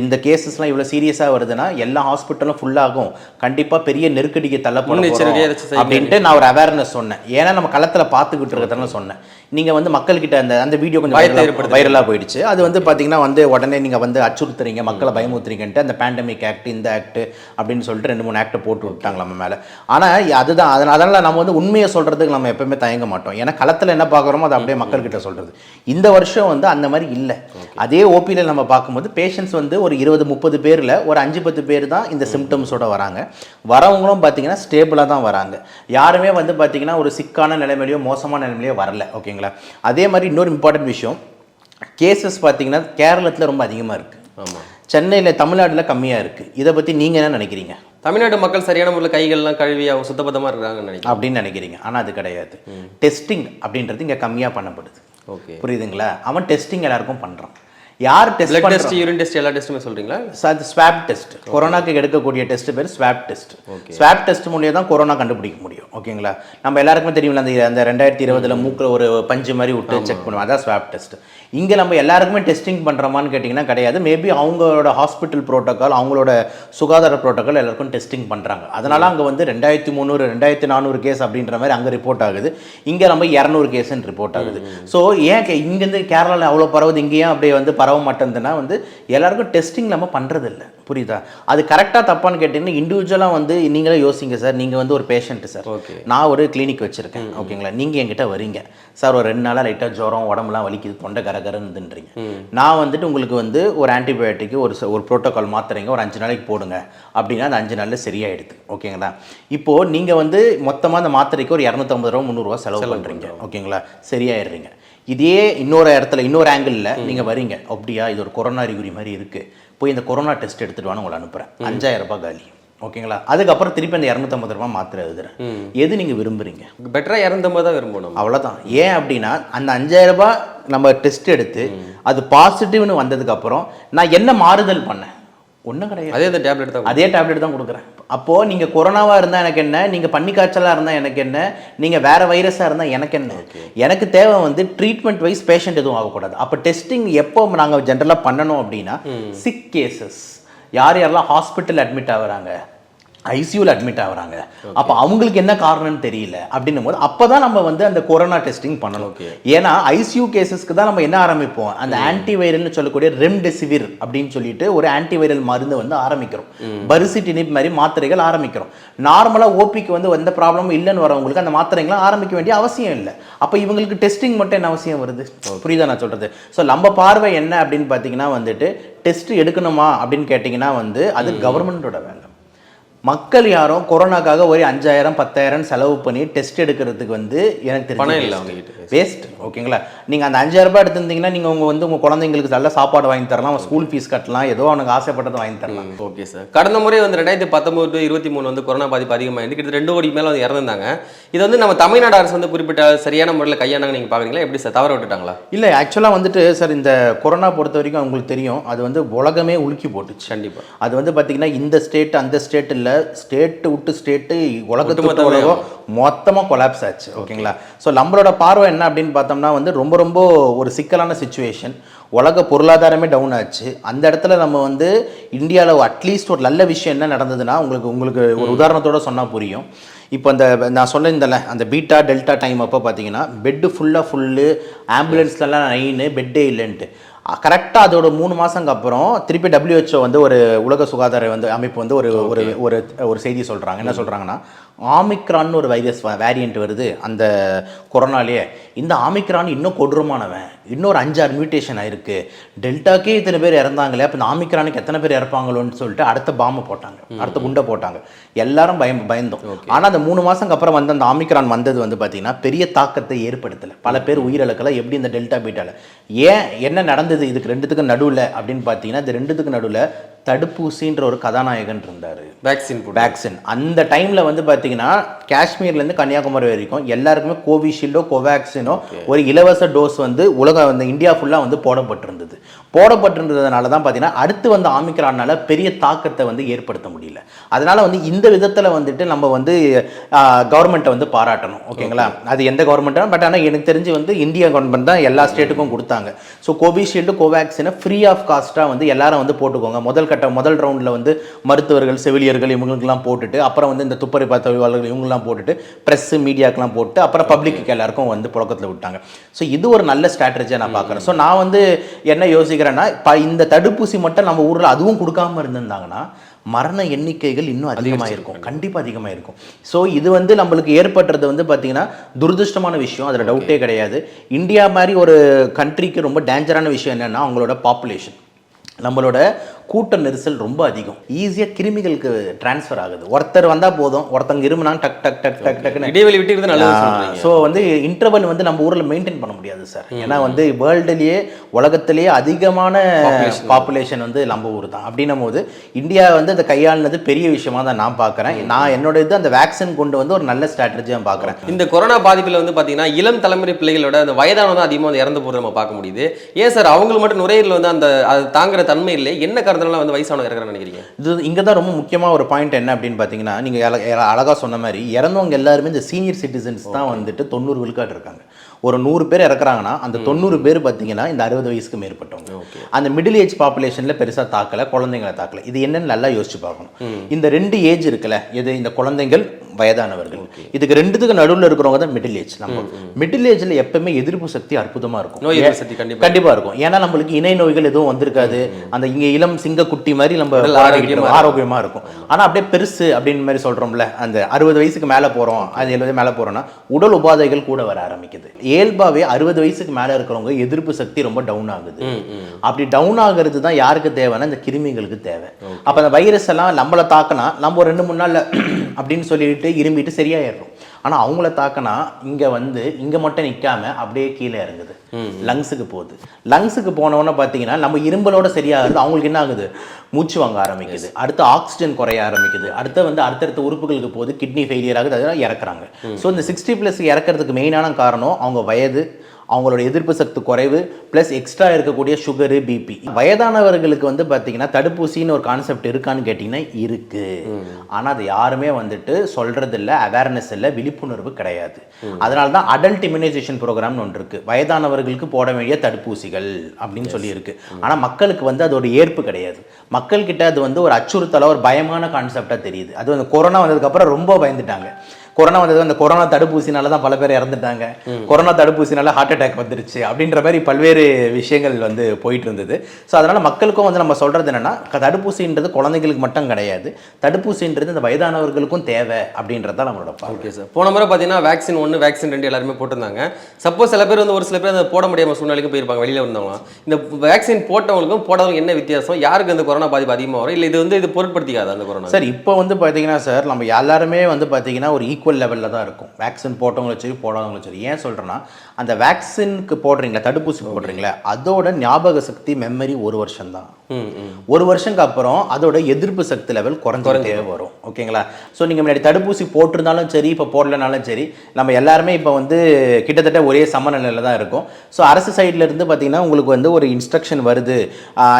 இந்த கேசஸ்லாம் இவ்வளோ சீரியஸாக வருதுன்னா எல்லா ஹாஸ்பிட்டலும் ஃபுல்லாகும் கண்டிப்பாக பெரிய நெருக்கடிக்கு தள்ளப்பட முன்னெச்சரிக்கை போறோம் ஏதாச்சும் செய்யுங்க. அப்படின்ட்டு நான் ஒரு அவேர்னஸ் சொன்னேன். ஏன்னா நம்ம களத்தில் பார்த்துக்கிட்டு இருக்கிறதால சொன்னேன். நீங்கள் வந்து மக்கள்கிட்ட அந்த அந்த வீடியோ கொஞ்சம். வைரலாக போயிடுச்சு. அது வந்து பார்த்தீங்கன்னா பார்த்தீங்கன்னா வந்து உடனே நீங்கள் வந்து அச்சுறுத்துறீங்க மக்களை பயமுறுத்துறீங்கன்ட்டு அந்த பேண்டமிக் ஆக்ட் இந்த ஆக்ட் அப்படின்னு சொல்லிட்டு ரெண்டு மூணு ஆக்ட் போட்டு விட்டாங்க நம்ம மேலே. ஆனால் அதுதான் அதனால அதனால நம்ம வந்து உண்மையை சொல்கிறதுக்கு நம்ம எப்பவுமே தயங்க மாட்டோம். ஏன்னா களத்தில் என்ன பார்க்குறோமோ அதை அப்படியே மக்கள்கிட்ட சொல்கிறது இந்த வருஷம் வந்து அந்த மாதிரி இல்லை. அதே ஓபியில் நம்ம பார்க்கும்போது பேஷண்ட்ஸ் வந்து ஒரு இருபது முப்பது பேரில் ஒரு அஞ்சு பத்து பேர் தான் இந்த சிம்டம்ஸோட வராங்க. வரவங்களும் பார்த்தீங்கன்னா ஸ்டேபிளாக தான் வராங்க. யாருமே வந்து பார்த்தீங்கன்னா ஒரு சிக்கான நிலைமையிலையோ மோசமான நிலைமையிலையோ வரல. ஓகேங்களா? அதே மாதிரி இன்னொரு இம்பார்ட்டன்ட் விஷயம். கேசஸ் பார்த்தீங்கன்னா கேரளத்தில் ரொம்ப அதிகமாக இருக்குது ஆமா. சென்னையில் தமிழ்நாட்டில் கம்மியாக இருக்குது இதை பற்றி நீங்கள் என்ன நினைக்கிறீங்க? தமிழ்நாட்டு மக்கள் சரியான முறையில் கைகள்லாம் கழுவி அவங்க சுத்தபத்தமா இருக்காங்கன்னு நினைக்கிறேன். அப்படின்னு நினைக்கிறீங்க. ஆனால் அது கிடையாது. டெஸ்டிங் அப்படின்றது இங்கே கம்மியாக பண்ணப்படுது. ஓகே. புரியுதுங்களா? அவன் டெஸ்டிங் எல்லாருக்கும் பண்ணுறான் யார் டெஸ்ட் டெஸ்ட் யூரின் டெஸ்ட் எல்லா டெஸ்ட்டுமே சொல்றீங்களா? அது ஸ்வாப் டெஸ்ட் கொரோனாக்கு எடுக்கக்கூடிய டெஸ்ட் பேர் ஸ்வாப் டெஸ்ட் ஸ்வாப் டெஸ்ட் மூலியம் தான் கொரோனா கண்டுபிடிக்க முடியும். ஓகேங்களா நம்ம எல்லாருக்குமே தெரியும்ல அந்த அந்த ரெண்டாயிரத்தி இருபதுல மூக்கில் ஒரு பஞ்சு மாதிரி விட்டு செக் பண்ணுவோம். அதான் ஸ்வாப் டெஸ்ட் இங்கே நம்ம எல்லாருக்குமே டெஸ்டிங் பண்ணுறோமான்னு கேட்டிங்கன்னா கிடையாது. மேபி அவங்களோட ஹாஸ்பிட்டல் ப்ரோட்டோக்கால் அவங்களோட சுகாதார ப்ரோட்டோக்கால் எல்லாருக்கும் டெஸ்டிங் பண்ணுறாங்க அதனால அங்கே வந்து ரெண்டாயிரத்தி முந்நூறு ரெண்டாயிரத்தி நானூறு கேஸ் அப்படின்ற மாதிரி அங்கே ரிப்போர்ட் ஆகுது. இங்கே நம்ம இரநூறு கேஸ்ன்னு ரிப்போர்ட் ஆகுது. ஸோ ஏன் இங்கேருந்து கேரளாவில் அவ்வளோ பரவுது இங்கே ஏன் அப்படியே வந்து பரவ மாட்டேங்குதுன்னா வந்து எல்லாருக்கும் டெஸ்டிங் நம்ம பண்ணுறது இல்லை புரியுதா? அது கரெக்டாக தப்பான்னு கேட்டிங்கன்னா இண்டிவிஜுவலாக வந்து நீங்களே யோசிங்க சார். நீங்கள் வந்து ஒரு பேஷண்ட்டு சார். Okay. நான் ஒரு கிளினிக் வச்சுருக்கேன். ஓகேங்களா? நீங்கள் என்கிட்ட வரீங்க. சார் ஒரு ரெண்டு நாளாக லைட்டாக ஜுரம் உடம்புலாம் வலிக்குது தொண்டை கரகரன்னுன்றீங்க நான் வந்துட்டு உங்களுக்கு வந்து ஒரு ஆன்டிபயோட்டிக் ஒரு ஒரு ப்ரோட்டோகால் மாத்துறீங்க. ஒரு அஞ்சு நாளைக்கு போடுங்க. அப்படின்னா அந்த அஞ்சு நாளில் சரியாயிடுது. ஓகேங்களா? இப்போது நீங்கள் வந்து மொத்தமாக அந்த மாத்திரைக்கு ஒரு இரநூத்தம்பது ரூபா முந்நூறுரூவா செலவு பண்ணுறீங்க ஓகேங்களா? சரியாயிடுறீங்க. இதே இன்னொரு இடத்துல இன்னொரு ஆங்கிளில் நீங்கள் வரீங்க. அப்படியா இது ஒரு கொரோனா அறிகுறி மாதிரி இருக்குது போய் இந்த கொரோனா டெஸ்ட் எடுத்துகிட்டு வான்னு உங்களை அனுப்புகிறேன் அஞ்சாயிரம் ரூபாய் காலி. ஓகேங்களா? அதுக்கப்புறம் திருப்பி அந்த இரநூத்தம்பது ரூபாய் மாத்திரை எழுதுறேன். எது நீங்கள் விரும்புறீங்க? பெட்டரா இறந்தம்போது தான் விரும்பணும். அவ்வளோதான் ஏன் அப்படின்னா அந்த அஞ்சாயிரம் ரூபாய் நம்ம டெஸ்ட் எடுத்து அது பாசிட்டிவ்னு வந்ததுக்கப்புறம் நான் என்ன மாறுதல் பண்ணேன்? ஒன்றும் கிடையாது. அதே டேப்லெட் தான் அதே டேப்லெட் தான் கொடுக்குறேன். அப்போது நீங்கள் கொரோனாவாக இருந்தால் எனக்கு என்ன? நீங்கள் பன்னி காய்ச்சலாக இருந்தால் எனக்கு என்ன? நீங்கள் வேறு வைரஸாக இருந்தால் எனக்கு என்ன? எனக்கு தேவை வந்து ட்ரீட்மெண்ட் வைஸ் பேஷண்ட் எதுவும் ஆகக்கூடாது. அப்போ டெஸ்டிங் எப்போ நாங்கள் ஜென்ரலாக பண்ணணும் அப்படின்னா சிக் கேசஸ் யார் யாரெல்லாம் ஹாஸ்பிட்டல் அட்மிட் ஆகுறாங்க? ஐசியூவில் அட்மிட் ஆகுறாங்க. அப்போ அவங்களுக்கு என்ன காரணம்னு தெரியல அப்படின்னும் போது அப்போ தான் நம்ம வந்து அந்த கொரோனா டெஸ்டிங் பண்ணணும். ஏன்னா ஐசியூ கேசஸ்க்கு தான் நம்ம என்ன ஆரம்பிப்போம்? அந்த ஆன்டிவைரல்னு சொல்லக்கூடிய ரெம்டெசிவிர் அப்படின்னு சொல்லிட்டு ஒரு ஆன்டிவைரல் மருந்து வந்து ஆரம்பிக்கிறோம். பரிசிட்டினிப் மாதிரி மாத்திரைகள் ஆரம்பிக்கிறோம். நார்மலாக ஓபிக்கு வந்து எந்த ப்ராப்ளமும் இல்லைன்னு வரவங்களுக்கு அந்த மாத்திரைகளை ஆரம்பிக்க வேண்டிய அவசியம் இல்லை. அப்போ இவங்களுக்கு டெஸ்டிங் மட்டும் என்ன அவசியம் வருது? புரியுதா நான் சொல்றது? ஸோ நம்ம பார்வை என்ன அப்படின்னு பார்த்தீங்கன்னா வந்துட்டு டெஸ்ட் எடுக்கணுமா அப்படின்னு கேட்டிங்கன்னா வந்து அது கவர்மெண்ட்டோட வேலை. மக்கள் யாரும் கொரோனாக்காக ஒரு அஞ்சாயிரம் பத்தாயிரம் செலவு பண்ணி டெஸ்ட் எடுக்கிறதுக்கு வந்து எனக்கு பணம் இல்லை தெரியும் அவங்க கிட்ட வேஸ்ட் ஓகேங்களா? நீங்கள் அந்த அஞ்சாயிரம் ரூபாய் எடுத்திருந்தீங்கன்னா நீங்கள் உங்கள் வந்து உங்கள் குழந்தைங்களுக்கு நல்ல சாப்பாடு வாங்கி தரலாம் அவன் ஸ்கூல் ஃபீஸ் கட்டலாம் ஏதோ அவனுக்கு ஆசைப்பட்டதை வாங்கி தரலாம். ஓகே சார் கடந்த முறை வந்து ரெண்டாயிரத்தி பத்தொன்பது டு இருபத்தி மூணு வந்து கொரோனா பாதிப்பு அதிகமாயிருந்து கிட்டத்தட்ட ரெண்டு கோடி மேலே வந்து இறந்துருந்தாங்க. இது வந்து நம்ம தமிழ்நாடு அரசு வந்து குறிப்பிட்ட சரியான முறையில் கையாண்டாங்க நீங்கள் பார்க்குறீங்களா எப்படி சார் தவற விட்டுட்டாங்களா? இல்லை ஆக்சுவலாக வந்துட்டு சார் இந்த கொரோனா பொறுத்த வரைக்கும் உங்களுக்கு தெரியும். அது வந்து உலகமே உலுக்கி போட்டுச்சு. கண்டிப்பா. அது வந்து பார்த்தீங்கன்னா இந்த ஸ்டேட் அந்த ஸ்டேட் இல்லை. ஸ்டேட்டு விட்டு ஸ்டேட்டு உலகத்து விட்டு ஒட்டுமொத்தமே உலகம் மொத்தமாக கொலாப்ஸ் ஆச்சு. ஓகேங்களா? ஸோ நம்மளோட பார்வை என்ன அப்படின்னு பார்த்தோம்னா வந்து ரொம்ப ரொம்ப ஒரு சிக்கலான சுச்சுவேஷன் உலக பொருளாதாரமே டவுன் ஆச்சு. அந்த இடத்துல நம்ம வந்து இந்தியாவில் அட்லீஸ்ட் ஒரு நல்ல விஷயம் என்ன நடந்ததுன்னா உங்களுக்கு உங்களுக்கு ஒரு உதாரணத்தோட சொன்னால் புரியும். இப்போ அந்த நான் சொல்லியிருந்தேன்ல அந்த பீட்டா டெல்டா டைம் அப்போ பார்த்தீங்கன்னா பெட்டு ஃபுல்லாக ஃபுல்லு ஆம்புலன்ஸ்லலாம் நைனு பெட்டே இல்லைன்ட்டு. கரெக்டாக அதோட மூணு மாதங்க அப்புறம் திருப்பி WHO வந்து ஒரு உலக சுகாதார வந்து அமைப்பு வந்து ஒரு ஒரு ஒரு ஒரு செய்தி சொல்கிறாங்க என்ன சொல்கிறாங்கன்னா ஆமிக்ரான்னு ஒரு வைரஸ் வேரியண்ட் வருது அந்த கொரோனாலேயே. இந்த ஆமிக்ரான் இன்னும் கொடூரமானவன். இன்னொரு அஞ்சாறு மியூட்டேஷன் ஆயிருக்கு. டெல்டாக்கே இத்தனை பேர் இறந்தாங்களே அப்போ இந்த ஆமிக்ரானுக்கு எத்தனை பேர் இறப்பாங்களோன்னு சொல்லிட்டு அடுத்த பாம்பை போட்டாங்க. அடுத்த குண்டை போட்டாங்க. எல்லாரும் பயம் பயந்தோம். ஆனால் அந்த மூணு மாதங்க அப்புறம் வந்து அந்த ஆமிக்ரான் வந்தது வந்து பார்த்தீங்கன்னா பெரிய தாக்கத்தை ஏற்படுத்தலை. பல பேர் உயிரிழக்கல. எப்படி இந்த டெல்டா பீட்டால ஏன் என்ன நடந்தது? இதுக்கு ரெண்டுத்துக்கும் நடுவில் அப்படின்னு பார்த்தீங்கன்னா இந்த ரெண்டுத்துக்கு நடுவில் தடுப்பூசின்ற ஒரு கதாநாயகன் இருந்தார். வேக்சின் வேக்சின் அந்த டைமில் வந்து பார்த்தீங்கன்னா காஷ்மீர்லேருந்து கன்னியாகுமரி வரைக்கும் எல்லாருக்குமே கோவிஷீல்டோ கோவேக்சினோ ஒரு இலவச டோஸ் வந்து உலகம் வந்து இந்தியா ஃபுல்லாக வந்து போடப்பட்டிருந்தது. போடப்பட்டிருந்ததுனால தான் பார்த்தீங்கன்னா அடுத்து வந்த ஆமிக்ரானால பெரிய தாக்கத்தை வந்து ஏற்படுத்த முடியல. அதனால வந்து இந்த விதத்தில் வந்துட்டு நம்ம வந்து கவர்மெண்ட்டை வந்து பாராட்டணும். ஓகேங்களா? அது எந்த கவர்மெண்ட்டாக பட் ஆனால் எனக்கு தெரிஞ்சு வந்து இந்தியா கவர்மெண்ட் தான் எல்லா ஸ்டேட்டுக்கும் கொடுத்தாங்க. ஸோ கோவிஷீல்டு கோவேக்சினை ஃப்ரீ ஆஃப் காஸ்ட்டாக வந்து எல்லாரும் வந்து போட்டுக்கோங்க. முதல் கட்ட முதல் ரவுண்டில் வந்து மருத்துவர்கள் செவிலியர்கள் இவங்களுக்கெல்லாம் போட்டுட்டு அப்புறம் வந்து இந்த துப்பறி தொழிலாளர்கள் இவங்கெல்லாம் போட்டுட்டு ப்ரெஸ்ஸு மீடியாக்கெல்லாம் போட்டு அப்புறம் பப்ளிக்கு எல்லாருக்கும் வந்து புழக்கத்தில் விட்டாங்க. ஸோ இது ஒரு நல்ல ஸ்ட்ராட்டஜியாக நான் பார்க்குறேன் ஸோ நான் வந்து என்ன யோசிக்கிறேன் கேட்குறேன்னா இப்போ இந்த தடுப்பூசி மட்டும் நம்ம ஊரில் அதுவும் கொடுக்காம இருந்திருந்தாங்கன்னா மரண எண்ணிக்கைகள் இன்னும் அதிகமாக இருக்கும் கண்டிப்பாக அதிகமாக இருக்கும் ஸோ இது வந்து நம்மளுக்கு ஏற்படுறது வந்து பார்த்தீங்கன்னா துரதிருஷ்டமான விஷயம். அதில் டவுட்டே கிடையாது. இந்தியா மாதிரி ஒரு கண்ட்ரிக்கு ரொம்ப டேஞ்சரான விஷயம் என்னன்னா அவங்களோட பாப்புலேஷன் நம்மளோட கூட்ட நெரிசல் ரொம்ப அதிகம். ஈஸியாக கிருமிகளுக்கு டிரான்ஸ்ஃபர் ஆகுது. ஒருத்தர் வந்தால் போதும். ஒருத்தங்க இருமுனா டக் டக் டக் டக் டக்குன்னு. இடைவெளி விட்டு நல்லது ஸோ வந்து இன்டர்வல் வந்து நம்ம ஊரில் மெயின்டைன் பண்ண முடியாது சார் ஏன்னா வந்து வேர்ல்டுலேயே உலகத்திலேயே அதிகமான பாப்புலேஷன் வந்து நம்ம ஊர் தான். அப்படின்னும் போது இந்தியா வந்து அதை கையாளுனது பெரிய விஷயமா தான் நான் பார்க்குறேன் நான் என்னோட இது அந்த வேக்சின் கொண்டு வந்து ஒரு நல்ல ஸ்ட்ராட்டஜியாக பார்க்குறேன் இந்த கொரோனா பாதிப்புல வந்து பாத்தீங்கன்னா இளம் தலைமுறை பிள்ளைகளோட அந்த வயதானவங்க தான் அதிகமாக வந்து இறந்து போறது நம்ம பார்க்க முடியுது. ஏன் சார் அவங்களுக்கு மட்டும் நுரையீரல் வந்து அந்த அது தாங்குற தன்மை இல்லை. என்ன காரணத்தினால வந்து வயசானவங்க இறக்குறான்னு நினைக்கிறீங்க? இது இங்கே தான் ரொம்ப முக்கியமாக ஒரு பாயிண்ட் என்ன அப்படின்னு பார்த்தீங்கன்னா நீங்கள் அழகாக சொன்ன மாதிரி இறந்தவங்க எல்லாருமே இந்த சீனியர் சிட்டிசன்ஸ் தான் வந்துட்டு தொண்ணூறு விழுக்காடு இருக்காங்க. ஒரு நூறு பேர் இறக்குறாங்கன்னா அந்த தொண்ணூறு பேர் பார்த்தீங்கன்னா இந்த அறுபது வயசுக்கு மேற்பட்டவங்க. அந்த மிடில் ஏஜ் பாப்புலேஷனில் பெருசாக தாக்கல குழந்தைங்களை தாக்கல. இது என்னன்னு நல்லா யோசிச்சு பார்க்கணும். இந்த ரெண்டு ஏஜ் இருக்குல்ல இது இந்த குழந்தைகள் வயதானவர்கள். இதுக்கு ரெண்டுத்துக்கு நடுவில் இருக்கிறவங்க தான் மிடில் ஏஜ் நம்ம மிடில் ஏஜில் எப்பவுமே எதிர்ப்பு சக்தி அற்புதமாக இருக்கும். நோய் எதிர்ப்பு சக்தி கண்டிப்பா இருக்கும். ஏன்னா நம்மளுக்கு இணை நோய்கள் எதுவும் வந்திருக்காது. அந்த இங்க இளம் சிங்க குட்டி மாதிரி நம்ம ஆரோக்கியமா இருக்கோம், ஆனா அப்படியே பெருசு அப்படின்னு மாதிரி சொல்றோம்ல அந்த அறுபது வயசுக்கு மேல போறோம் அது எழுபது மேல போறோம்னா உடல் உபாதைகள் கூட வர ஆரம்பிக்குது. இயல்பாவே அறுபது வயசுக்கு மேல இருக்கிறவங்க எதிர்ப்பு சக்தி ரொம்ப டவுன் ஆகுது. அப்படி டவுன் ஆகுறது தான் யாருக்கு தேவைன்னா இந்த கிருமிகளுக்கு தேவை. அப்ப அந்த வைரஸ் எல்லாம் நம்மள தாக்கினா நம்ம ஒரு ரெண்டு மூணு நாள்ல அப்படின்னு சொல்லிட்டு இரும்பிட்டு சரியாயிடுறோம். ஆனா அவங்கள தாக்கினா இங்க வந்து இங்க மட்டும் நிக்காம அப்படியே கீழே இறங்குது. லங்ஸுக்கு போகுது. லங்ஸுக்கு போனவொன்னே பார்த்தீங்கன்னா நம்ம இரும்பலோட சரியாகிறது அவங்களுக்கு என்ன ஆகுது? மூச்சு வாங்க ஆரம்பிக்குது. அடுத்து ஆக்சிஜன் குறைய ஆரம்பிக்குது. அடுத்து வந்து அடுத்தடுத்த உறுப்புகளுக்கு போகுது. கிட்னி ஃபெயிலியர் ஆகுது. அதெல்லாம் இறக்குறாங்க. ஸோ இந்த சிக்ஸ்டி ப்ளஸ் இறக்கிறதுக்கு மெயினான காரணம் அவங்க வயது அவங்களோட எதிர்ப்பு சக்தி குறைவு ப்ளஸ் எக்ஸ்ட்ரா இருக்கக்கூடிய சுகரு பிபி வயதானவர்களுக்கு வந்து பார்த்தீங்கன்னா தடுப்பூசின்னு ஒரு கான்செப்ட் இருக்கான்னு கேட்டிங்கன்னா இருக்கு. ஆனால் அது யாருமே வந்துட்டு சொல்றது இல்லை அவேர்னஸ் இல்லை விழிப்புணர்வு கிடையாது. அதனால தான் அடல்ட் இம்யூனைசேஷன் ப்ரோக்ராம்னு ஒன்று இருக்கு. வயதானவர்களுக்கு போட வேண்டிய தடுப்பூசிகள் அப்படின்னு சொல்லி இருக்கு ஆனால் மக்களுக்கு வந்து அதோட ஏற்பு கிடையாது. மக்கள்கிட்ட அது வந்து ஒரு அச்சுறுத்தலா ஒரு பயமான கான்செப்டாக தெரியுது. அது வந்து கொரோனா வந்ததுக்கப்புறம் ரொம்ப பயந்துட்டாங்க. கொரோனா வந்தது அந்த கொரோனா தடுப்பூசினால தான் பல பேர் இறந்துட்டாங்க. கொரோனா தடுப்பூசினால ஹார்ட் அட்டாக் வந்துருச்சு அப்படின்ற மாதிரி பல்வேறு விஷயங்கள் வந்து போயிட்டு இருந்தது. ஸோ அதனால மக்களுக்கும் வந்து நம்ம சொல்றது என்னன்னா தடுப்பூசின்றது குழந்தைகளுக்கு மட்டும் கிடையாது. தடுப்பூசின்றது இந்த வயதானவர்களுக்கும் தேவை அப்படின்றது தான் நம்மளோட ஓகே சார். போன முறை பார்த்தீங்கன்னா வேக்சின் ஒன்று வேக்சின் ரெண்டு எல்லாருமே போட்டிருந்தாங்க. சப்போஸ் சில பேர் வந்து ஒரு சில பேர் அதை போட முடியாம சூழ்நிலைக்கு போயிருப்பாங்க வெளியில இருந்தவங்க இந்த வேக்சின் போட்டவங்களுக்கும் போடாதவங்களுக்கும் என்ன வித்தியாசம்? யாருக்கு இந்த கொரோனா பாதிப்பு அதிகமாக வரும்? இல்லை இது வந்து இது பொருட்படுத்திக்காது அந்த கொரோனா? சார் இப்போ வந்து பார்த்தீங்கன்னா சார் நம்ம எல்லாருமே வந்து பார்த்தீங்கன்னா ஒரு ஈக்குவல் லெவலில் தான் இருக்கும். வேக்சின் போட்டவங்களும் சரி போடாதவங்களும் சரி. ஏன் சொல்கிறேன்னா அந்த வேக்சினுக்கு போடுறீங்களா தடுப்பூசி போடுறீங்களா அதோட ஞாபக சக்தி மெமரி ஒரு வருஷம் தான். ஒரு வருஷம்க்கு அப்புறம் அதோட எதிர்ப்பு சக்தி லெவல் குறைஞ்சிட்டே வரும். ஓகேங்களா? ஸோ நீங்கள் முன்னாடி தடுப்பூசி போட்டிருந்தாலும் சரி இப்போ போடலனாலும் சரி நம்ம எல்லாருமே இப்போ வந்து கிட்டத்தட்ட ஒரே சமநிலையில் தான் இருக்கும். ஸோ அரசு சைடுல இருந்து பார்த்தீங்கன்னா உங்களுக்கு வந்து ஒரு இன்ஸ்ட்ரக்ஷன் வருது.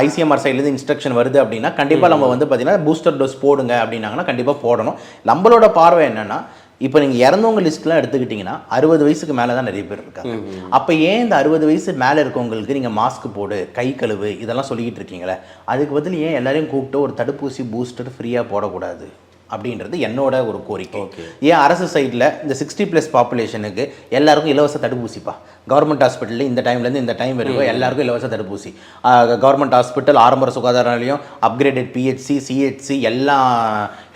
ஐசிஎம்ஆர் சைட்லேருந்து இன்ஸ்ட்ரக்ஷன் வருது அப்படின்னா கண்டிப்பாக நம்ம வந்து பார்த்தீங்கன்னா பூஸ்டர் டோஸ் போடுங்க அப்படின்னாங்கன்னா கண்டிப்பாக போடணும். நம்மளோட பார்வை என்னன்னா இப்போ நீங்கள் இறந்தவங்க லிஸ்ட்லாம் எடுத்துக்கிட்டிங்கன்னா அறுபது வயசுக்கு மேலே தான் நிறைய பேர் இருக்காங்க. அப்போ ஏன் இந்த அறுபது வயசு மேலே இருக்கவங்களுக்கு நீங்கள் மாஸ்க் போடு கை கழுவு இதெல்லாம் சொல்லிக்கிட்டு இருக்கீங்களே அதுக்கு பதில் ஏன் எல்லாரையும் கூப்பிட்டு ஒரு தடுப்பூசி பூஸ்டர் ஃப்ரீயாக போடக்கூடாது? அப்படின்றது என்னோட ஒரு கோரிக்கை. ஏன் அரசு சைடில் இந்த சிக்ஸ்டி ப்ளஸ் பாப்புலேஷனுக்கு எல்லாருக்கும் இலவச தடுப்பூசிப்பா? கவர்மெண்ட் ஹாஸ்பிட்டலில் இந்த டைம்லேருந்து இந்த டைம் வரைக்கும் எல்லாருக்கும் இலவச தடுப்பூசி. கவர்மெண்ட் ஹாஸ்பிட்டல் ஆரம்ப சுகாதார நிலையம் அப்கிரேடட் பிஹெச்சி சிஹெச்சி எல்லா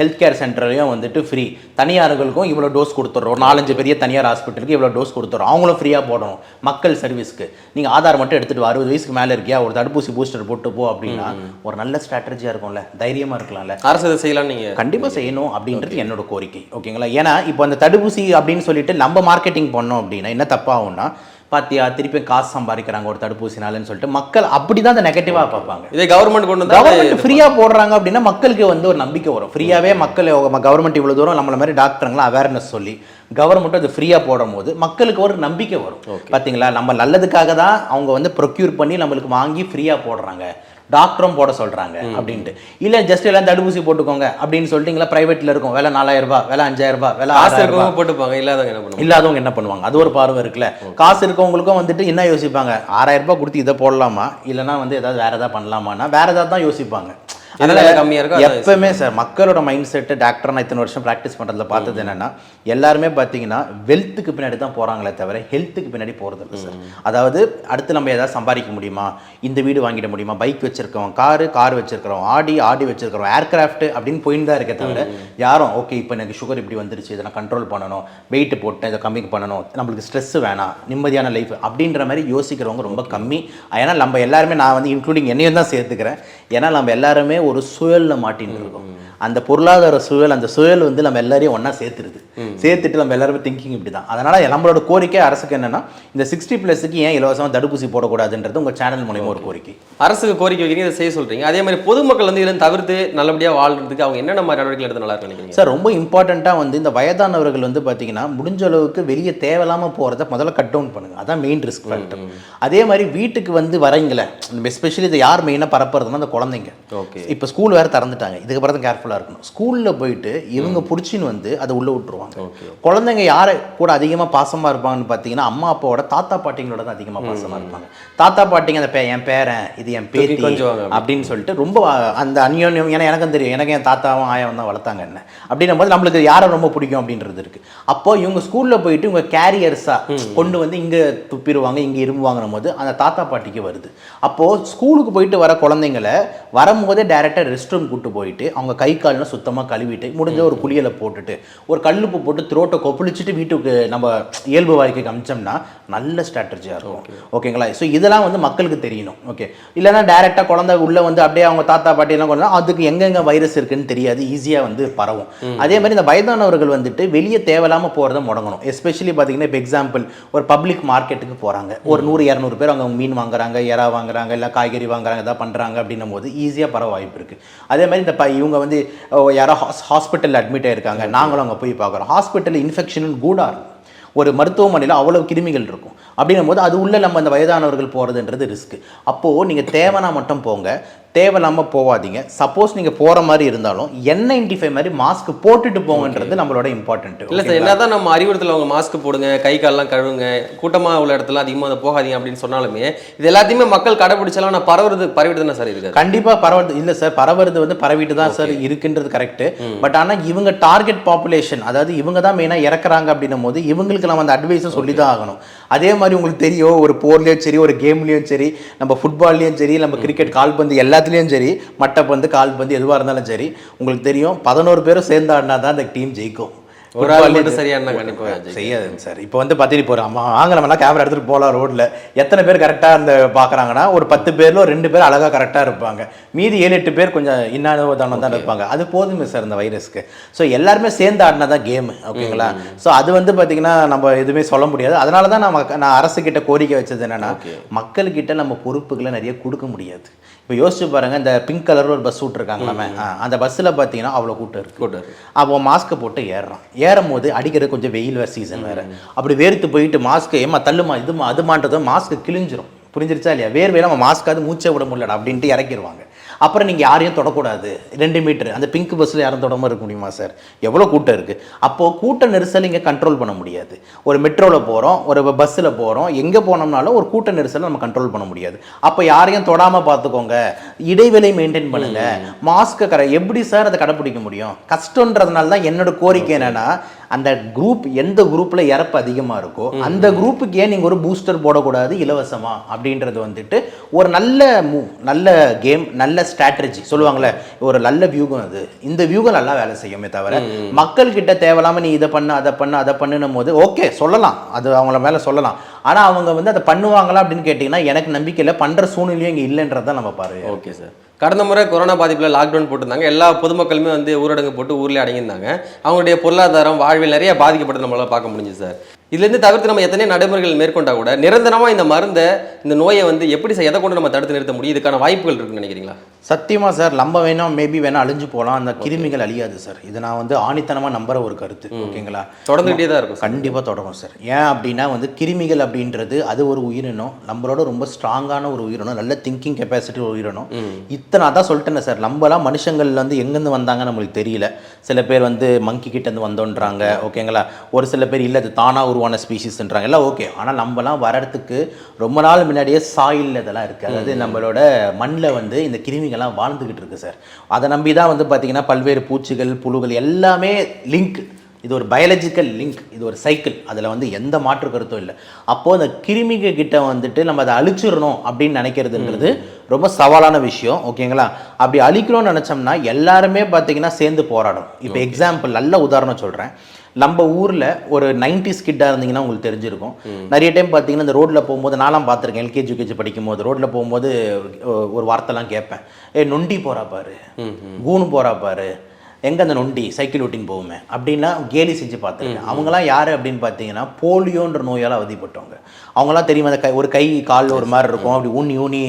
ஹெல்த் கேர் சென்டர்லையும் வந்துட்டு ஃப்ரீ தனியார்களுக்கும் இவ்வளோ டோஸ் கொடுத்துட்றோம். நாலஞ்சு பெரிய தனியார் ஹாஸ்பிட்டலுக்கு இவ்வளோ டோஸ் கொடுத்துட்றோம். அவங்களும் ஃப்ரீயாக போடணும். மக்கள் சர்வீஸ்க்கு நீங்கள் ஆதார் மட்டும் எடுத்துகிட்டு அறுபது வயசுக்கு மேலே இருக்கியா? ஒரு தடுப்பூசி பூஸ்டர் போட்டு போ அப்படின்னா ஒரு நல்ல ஸ்ட்ராட்டஜியாக இருக்கும்ல. தைரியமாக இருக்கலாம்ல. அரசு இதை செய்யலாம்னு நீங்கள் கண்டிப்பாக செய்யணும் அப்படின்றது என்னோட கோரிக்கை. ஓகேங்களா? ஏன்னா இப்போ அந்த தடுப்பூசி அப்படின்னு சொல்லிட்டு நம்ம மார்க்கெட்டிங் பண்ணோம் அப்படின்னா என்ன தப்பாகும்னா பாத்தியா திருப்பி காசு சம்பாதிக்கிறாங்க ஒரு தடுப்பூசினாலன்னு சொல்லிட்டு மக்கள் அப்படி தான் அந்த நெகட்டிவாக பார்ப்பாங்க. இதே கவர்மெண்ட் கொண்டு வந்தா கவர்மெண்ட் ஃப்ரீயாக போடுறாங்க அப்படின்னா மக்களுக்கு வந்து ஒரு நம்பிக்கை வரும். ஃப்ரீயாகவே மக்கள் கவர்மெண்ட் இவ்வளோ தூரம் நம்மள மாதிரி டாக்டருங்களாம் அவேர்னஸ் சொல்லி கவர்மெண்ட்டும் அது ஃப்ரீயாக போடும் போது மக்களுக்கு ஒரு நம்பிக்கை வரும். பார்த்தீங்களா நம்ம நல்லதுக்காக தான் அவங்க வந்து ப்ரொக்யூர் பண்ணி நம்மளுக்கு வாங்கி ஃப்ரீயாக போடுறாங்க. டாக்டரும் போட சொல்றாங்க அப்படின்ட்டு. இல்ல ஜஸ்ட் எல்லாம் தடுப்பூசி போட்டுக்கோங்க அப்படின்னு சொல்லிட்டீங்களா? பிரைவேட்ல இருக்கும். விலை நாலாயிரம் ரூபாய் விலை அஞ்சாயிரம் ரூபாய் விலை ரூபாய் இருக்கவங்க போட்டுப்பாங்க இல்லாதவங்க என்ன பண்ணுவாங்க? இல்லாதவங்க என்ன பண்ணுவாங்க? அது ஒரு பார்வை இருக்குல்ல. காசு இருக்கவங்களுக்கும் வந்துட்டு என்ன யோசிப்பாங்க? ஆறாயிரம் ரூபாய் கொடுத்து இதை போடலாமா? இல்லைன்னா வந்து ஏதாவது வேற ஏதாவது பண்ணலாமான்னா வேற ஏதாவது தான் யோசிப்பாங்க. எதுல கம்மியா இருக்கோ அதான் எப்பவுமே சார் மக்களோட மைண்ட் செட்டு டாக்டர் நான் இத்தனை வருஷம் ப்ராக்டிஸ் பண்ணுறதுல பார்த்தது என்னன்னா எல்லாருமே பார்த்தீங்கன்னா வெல்த்துக்கு பின்னாடி தான் போகிறாங்களே தவிர ஹெல்த்துக்கு பின்னாடி போகிறது இல்லை சார் அதாவது அடுத்து நம்ம ஏதாவது சம்பாதிக்க முடியுமா? இந்த வீடு வாங்கிட முடியுமா? பைக் வச்சிருக்கோம் காரு கார் வச்சிருக்கிறோம் ஆடி ஆடி வச்சிருக்கிறோம் ஏர்கிராஃப்ட் அப்படின்னு போயிட்டு தான் இருக்கே தவிர யாரும் ஓகே இப்போ எனக்கு சுகர் இப்படி வந்துருச்சு இதை நான் கண்ட்ரோல் பண்ணணும் வெயிட் போட்டேன் இதை கம்மி பண்ணணும் நம்மளுக்கு ஸ்ட்ரெஸ் வேணாம் நிம்மதியான லைஃப் அப்படின்ற மாதிரி யோசிக்கிறவங்க ரொம்ப கம்மி. ஏன்னா நம்ம எல்லாருமே நான் வந்து இன்க்ளூடிங் என்னையும் தான் சேர்த்துக்கிறேன். ஏன்னா நம்ம எல்லாருமே ஒரு சுழலில் மாட்டின்னு இருக்கோம் அந்த பொருளாதார சுழல் அந்த சுழல் வந்து நம்ம எல்லாரையும் ஒன்றா சேர்த்துருது. சேர்த்துட்டு நம்ம எல்லாருமே திங்கிங் இப்படி தான் அதனால் நம்மளோட கோரிக்கை அரசுக்கு என்னன்னா இந்த சிக்ஸ்டி ப்ளஸுக்கு ஏன் இலவசமாக தடுப்பூசி போடக்கூடாதுன்றது உங்கள் சேனல் மூலியமா ஒரு கோரிக்கை. அரசுக்கு கோரிக்கை வைக்கிறீங்க இதை செய்ய சொல்றீங்க. அதே மாதிரி பொதுமக்கள் வந்து இதில் தவிர்த்து நல்லபடியா வாழ்றதுக்கு அவங்க என்னென்ன மாதிரி நடவடிக்கை எடுத்து நல்லா நினைக்கிறீங்க? சார் ரொம்ப இம்பார்ட்டண்ட்டாக வந்து இந்த வயதானவர்கள் வந்து பார்த்தீங்கன்னா முடிஞ்ச அளவுக்கு வெளியே தேவையில்லாமல் போகிறத முதல்ல கட் டவுன் பண்ணுங்க. அதான் மெயின் ரிஸ்க் ஃபேக்டர் அதே மாதிரி வீட்டுக்கு வந்து வரீங்களே எஸ்பெஷலி இதை யார் மெயினாக பரப்புறதுன்னா அந்த குழந்தைங்க. ஓகே. இப்போ ஸ்கூல் வேறு திறந்துட்டாங்க. இதுக்கப்புறம் தான் கேர்ஃபுல்லாக இருக்கணும். ஸ்கூலில் போயிட்டு இவங்க பிடிச்சின்னு வந்து அதை உள்ளே விட்டுருவாங்க. குழந்தைங்க யாரை கூட அதிகமாக பாசமாக இருப்பாங்கன்னு பார்த்தீங்கன்னா அம்மா அப்பாவோட தாத்தா பாட்டிங்களோட தான் அதிகமாக பாசமாக இருப்பாங்க. தாத்தா பாட்டிங்க அந்த பே என் பேரன் இது என் பேத்தி. அப்படின்னு சொல்லிட்டு ரொம்ப அந்த அந்யோன்யம் ஏன்னா எனக்கும் தெரியும். எனக்கு என் தாத்தாவும் ஆயாவும் தான் வளர்த்தாங்க என்ன. அப்படின்னும் போது நம்மளுக்கு யாரை ரொம்ப பிடிக்கும் அப்படின்றது இருக்கு. அப்போ இவங்க ஸ்கூலில் போயிட்டு இவங்க கேரியர்ஸாக கொண்டு வந்து இங்கே துப்பிடுவாங்க இங்கே இரும்புவாங்கன்னும் போது அந்த தாத்தா பாட்டிக்கு வருது. அப்போது ஸ்கூலுக்கு போயிட்டு வர குழந்தைங்களை வரும்போதே டேரெக்டாக ரெஸ்ட் ரூம் கூட்டு போயிட்டு அவங்க கை கால்லாம் சுத்தமாக கழுவிட்டு முடிஞ்ச ஒரு குளியலை போட்டுட்டு ஒரு கல்லுப்பு போட்டு த்ரோட்டை கொப்பளிச்சுட்டு வீட்டுக்கு நம்ம இயல்பு வாழ்க்கைக்கு அமிச்சோம்னா நல்ல ஸ்ட்ராட்டஜியாக இருக்கும். ஓகேங்களா? ஸோ இதெல்லாம் வந்து மக்களுக்கு தெரியணும். ஓகே இல்லைன்னா டேரெக்டாக குழந்தை உள்ளே வந்து அப்படியே அவங்க தாத்தா பாட்டி எல்லாம் கொண்டு அதுக்கு எங்கெங்க வைரஸ் இருக்குன்னு தெரியாது. ஈஸியாக வந்து பரவும். அதே மாதிரி இந்த வயதானவர்கள் வந்துட்டு வெளியே தேவையில்லாமல் போகிறத முடங்கணும். எஸ்பெஷலி பார்த்தீங்கன்னா இப்போ எக்ஸாம்பிள் ஒரு பப்ளிக் மார்க்கெட்டுக்கு போகிறாங்க ஒரு நூறு இரநூறு பேர் அவங்க மீன் வாங்குறாங்க எறா வாங்குறாங்க இல்லை காய்கறி வாங்குறாங்க எதாவது பண்ணுறாங்க அப்படின்னும் போது ஈஸியாக பரவ வாய்ப்பு இருக்குது அதே மாதிரி இந்த ப- இவங்க வந்து யாரோ ஹாஸ் ஹாஸ்பிட்டலில் அட்மிட் ஆயிருக்காங்க. நாங்களும் அங்கே போய் பார்க்குறோம். ஹாஸ்பிட்டலில் இன்ஃபெக்ஷன் கூட இருக்கும் ஒரு மருத்துவமனையில் அவ்வளவு கிருமிகள் இருக்கும். அப்படின்னும் போது அது உள்ள நம்ம அந்த வயதானவர்கள் போகிறதுன்றது ரிஸ்க் அப்போது நீங்கள் தேவைனா மட்டும் போங்க. தேவையில்லாமல் போகாதீங்க சப்போஸ் நீங்கள் போகிற மாதிரி இருந்தாலும் என் நைன்டி ஃபைவ் மாதிரி மாஸ்க் போட்டுட்டு போங்கன்றது நம்மளோட இம்பார்ட்டன்ட் இல்ல சார் என்னதான் நம்ம அறிவுறுத்தல அவங்க மாஸ்க் போடுங்க கை கால்லாம் கழுவுங்க கூட்டமா உள்ள இடத்துல அதிகமா அதை போகாதீங்க அப்படின்னு சொன்னாலுமே இது எல்லாத்தையுமே மக்கள் கடைபிடிச்சாலும் நான் பரவுறது பரவிட்டு தானே சார் இருக்காது கண்டிப்பா பரவது இல்ல சார் பரவுறது வந்து பரவிட்டு தான் சார் இருக்குன்றது கரெக்ட் பட் ஆனா இவங்க டார்கெட் பாப்புலேஷன் அதாவது இவங்க தான் மெயினா இறக்குறாங்க அப்படின்னும் போது இவங்களுக்கு நம்ம அந்த அட்வைஸும் சொல்லி தான் ஆகணும். அதே மாதிரி உங்களுக்கு தெரியும். ஒரு போர்லயும் சரி ஒரு கேம்லயும் சரி நம்ம ஃபுட்பால்லயும் சரி நம்ம கிரிக்கெட் கால்பந்து எல்லாத்துலயும் சரி மட்டப்பந்து கால்பந்து எதுவா இருந்தாலும் சரி உங்களுக்கு தெரியும். பதினோரு பேரும் சேர்ந்து ஆடினா தான் அந்த டீம் ஜெயிக்கும். ஒரு ஆள் மட்டும் சரியான கண்டிப்பா ஜெயிக்கும். செய்யாதுங்க சார். இப்போ வந்து பார்த்துட்டு போகிறோம் அம்மா வாங்க நம்மலாம் கேமரா எடுத்துகிட்டு போகலாம் ரோட்டில் எத்தனை பேர் கரெக்டாக அந்த பார்க்குறாங்கன்னா ஒரு பத்து பேரில் ரெண்டு பேர் அழகாக கரெக்டாக இருப்பாங்க. மீதி ஏழு எட்டு பேர் கொஞ்சம் இன்னானோ தானோ தான் இருப்பாங்க. அது போதுமே சார் இந்த வைரஸ்க்கு. ஸோ எல்லாருமே சேர்ந்து ஆடினா தான் கேமு ஓகேங்களா ஸோ அது வந்து பார்த்தீங்கன்னா நம்ம எதுவுமே சொல்ல முடியாது. அதனால தான் நான் மக்க- நான் அரசுக்கிட்ட கோரிக்கை வச்சது என்னன்னா மக்கள்கிட்ட நம்ம பொறுப்புகளை நிறைய கொடுக்க முடியாது. இப்போ யோசிச்சு பாருங்க இந்த பிங்க் கலர் ஒரு பஸ் விட்ருக்காங்களாமே அந்த பஸ்ஸில் பார்த்தீங்கன்னா அவ்வளோ கூட்டம் இருக்கு. கூட்டம். அவன் மாஸ்க்கை போட்டு ஏறுறான். ஏறும் போது அடிக்கிறது கொஞ்சம் வெயில் வேறு சீசன் வேறு. அப்படி வேர்த்து போயிட்டு மாஸ்க்கு ஏமா தள்ளுமா இதுமா அதுமான்றதும் மாஸ்க்கு கிழிஞ்சிரும். புரிஞ்சிருச்சா இல்லையா? வேர்வையில அவன் மாஸ்க்காவது மூச்சை விட முடியலடா அப்படின்ட்டு இறக்கிடுவாங்க அப்புறம் நீங்கள் யாரையும் தொடக்கூடாது. ரெண்டு மீட்டர். அந்த பிங்க் பஸ்ஸில் யாரும் தொடாம இருக்க முடியுமா சார் எவ்வளோ கூட்டம் இருக்குது அப்போது கூட்ட நெரிசல் இங்கே கண்ட்ரோல் பண்ண முடியாது. ஒரு மெட்ரோவில் போகிறோம் ஒரு பஸ்ஸில் போகிறோம் எங்கே போனோம்னாலும் ஒரு கூட்ட நெரிசலை நம்ம கண்ட்ரோல் பண்ண முடியாது. அப்போ யாரையும் தொடாமல் பார்த்துக்கோங்க இடைவெளி மெயின்டைன் பண்ணுங்க. மாஸ்க்கை கரை எப்படி சார் அதை கடைப்பிடிக்க முடியும்? கஷ்டன்றதுனால தான் என்னோட கோரிக்கை என்னன்னா அந்த குரூப் எந்த குரூப்பில் இறப்பு அதிகமாக இருக்கோ அந்த குரூப்புக்கு ஏன் நீங்கள் ஒரு பூஸ்டர் போடக்கூடாது இலவசமா? அப்படின்றது வந்துட்டு ஒரு நல்ல மூவ் நல்ல கேம் நல்ல ஸ்ட்ராட்டஜி சொல்லுவாங்கள்ல ஒரு நல்ல வியூகம் அது. இந்த வியூகம் நல்லா வேலை செய்யுமே தவிர மக்கள்கிட்ட தேவையில்லாம நீ இதை பண்ணு அதை பண்ணு அதை பண்ணுன்னும் போது ஓகே சொல்லலாம். அது அவங்கள மேலே சொல்லலாம். ஆனால் அவங்க வந்து அதை பண்ணுவாங்களா அப்படின்னு கேட்டிங்கன்னா எனக்கு நம்பிக்கை இல்லை பண்ணுற சூழ்நிலையும் இங்கே இல்லைன்றதை நம்ம பாரு ஓகே சார் கடந்த முறை கொரோனா பாதிப்பில் லாக்டவுன் போட்டிருந்தாங்க. எல்லா பொதுமக்களுமே வந்து ஊரடங்கு போட்டு ஊரில் அடங்கியிருந்தாங்க. அவங்களுடைய பொருளாதாரம் வாழ்வில் நிறைய பாதிக்கப்பட்டு நம்மளால் பார்க்க முடிஞ்சுது சார். இதுலேருந்து தவிர்த்து நம்ம எத்தனை நடைமுறைகள் மேற்கொண்டா கூட நிரந்தரமாக இந்த மருந்தை இந்த நோயை வந்து எப்படி சார் எதை கொண்டு நம்ம தடுத்து நிறுத்த முடியும்? இதுக்கான வாய்ப்புகள் இருக்குன்னு நினைக்கிறீங்களா? சத்தியமா சார் நம்ம வேணா மேபி வேணா அழிஞ்சு போகலாம் அந்த கிருமிகள் அழியாது சார். இது நான் வந்து ஆணித்தனமாக நம்புற ஒரு கருத்து. ஓகேங்களா? தொடர்ந்துகிட்டே தான் இருக்கும் கண்டிப்பாக தொடரும் சார். ஏன் அப்படின்னா வந்து கிருமிகள் அப்படின்றது அது ஒரு உயிரினம். நம்மளோட ரொம்ப ஸ்ட்ராங்கான ஒரு உயிரினம். நல்ல திங்கிங் கெப்பாசிட்டி ஒரு உயிரினம். இத்தனை அதான் சொல்லிட்டேனே சார். நம்மலாம் மனுஷங்கள்ல வந்து எங்கேருந்து வந்தாங்க நம்மளுக்கு தெரியல. சில பேர் வந்து மங்கி கிட்டேருந்து வந்தோன்றாங்க. ஓகேங்களா? ஒரு சில பேர் இல்லை அது தானாக உருவான ஸ்பீசிஸ்ன்றாங்க எல்லாம் ஓகே ஆனால் நம்மலாம் வரத்துக்கு ரொம்ப நாள் முன்னாடியே சாயில் இதெல்லாம் இருக்குது அதாவது நம்மளோட மண்ணில் வந்து இந்த கிருமிகள் கிருமிகள்லாம் வாழ்ந்துக்கிட்டு இருக்கு சார். அதை நம்பி தான் வந்து பார்த்தீங்கன்னா பல்வேறு பூச்சிகள் புழுகள் எல்லாமே லிங்க் இது ஒரு பயாலஜிக்கல் லிங்க் இது ஒரு சைக்கிள் அதில் வந்து எந்த மாற்று கருத்தும் இல்லை. அப்போது அந்த கிருமிக கிட்ட வந்துட்டு நம்ம அதை அழிச்சிடணும் அப்படின்னு நினைக்கிறதுன்றது ரொம்ப சவாலான விஷயம். ஓகேங்களா? அப்படி அழிக்கணும்னு நினச்சோம்னா எல்லாருமே பார்த்தீங்கன்னா சேர்ந்து போராடும் இப்போ எக்ஸாம்பிள் நல்ல உதாரணம் சொல்கிறேன் நம்ம ஊரில் ஒரு 90s கிட்டாக இருந்தீங்கன்னா உங்களுக்கு தெரிஞ்சிருக்கும். நிறைய டைம் பார்த்தீங்கன்னா இந்த ரோட்டில் போகும்போது நான்லாம் பார்த்துருக்கேன் எல்கேஜி யூகேஜி படிக்கும்போது. ரோட்டில் போகும்போது ஒரு வார்த்தைலாம் கேட்பேன். ஏ நொண்டி போகிறா பாரு. கூணு போகிறா பாரு. எங்கே அந்த நொண்டி? சைக்கிள் ஓட்டின்னு போகுமே. அப்படின்னா கேலி செஞ்சு பார்த்துருக்கேன் அவங்களாம் யார் அப்படின்னு பார்த்தீங்கன்னா போலியோன்ற நோயால் அவதிப்பட்டவங்க. அவங்களாம் தெரியும் அந்த கை ஒரு கை கால் ஒரு மாதிரி இருக்கும். அப்படி ஊனி ஊனி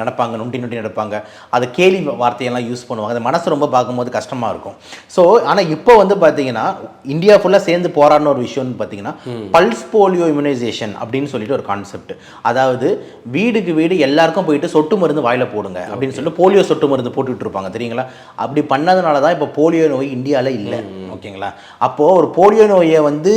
நடப்பாங்க நொண்டி நொண்டி நடப்பாங்க. அதை கேலி வார்த்தையெல்லாம் யூஸ் பண்ணுவாங்க. அது மனசு ரொம்ப பார்க்கும்போது கஷ்டமாக இருக்கும். ஸோ ஆனால் இப்போ வந்து பார்த்தீங்கன்னா இந்தியா ஃபுல்லாக சேர்ந்து போராடின ஒரு விஷயம்னு பார்த்தீங்கன்னா பல்ஸ் போலியோ இம்யூனைசேஷன் அப்படின்னு சொல்லிட்டு ஒரு கான்செப்ட் அதாவது வீடுக்கு வீடு எல்லாருக்கும் போயிட்டு சொட்டு மருந்து வாயில போடுங்க அப்படின்னு சொல்லிட்டு போலியோ சொட்டு மருந்து போட்டுட்டு இருப்பாங்க. தெரியுங்களா? அப்படி பண்ணதுனால தான் இப்போ போலியோ நோய் இந்தியாவில் இல்லை. ஓகேங்களா? அப்போது ஒரு போலியோ நோயை வந்து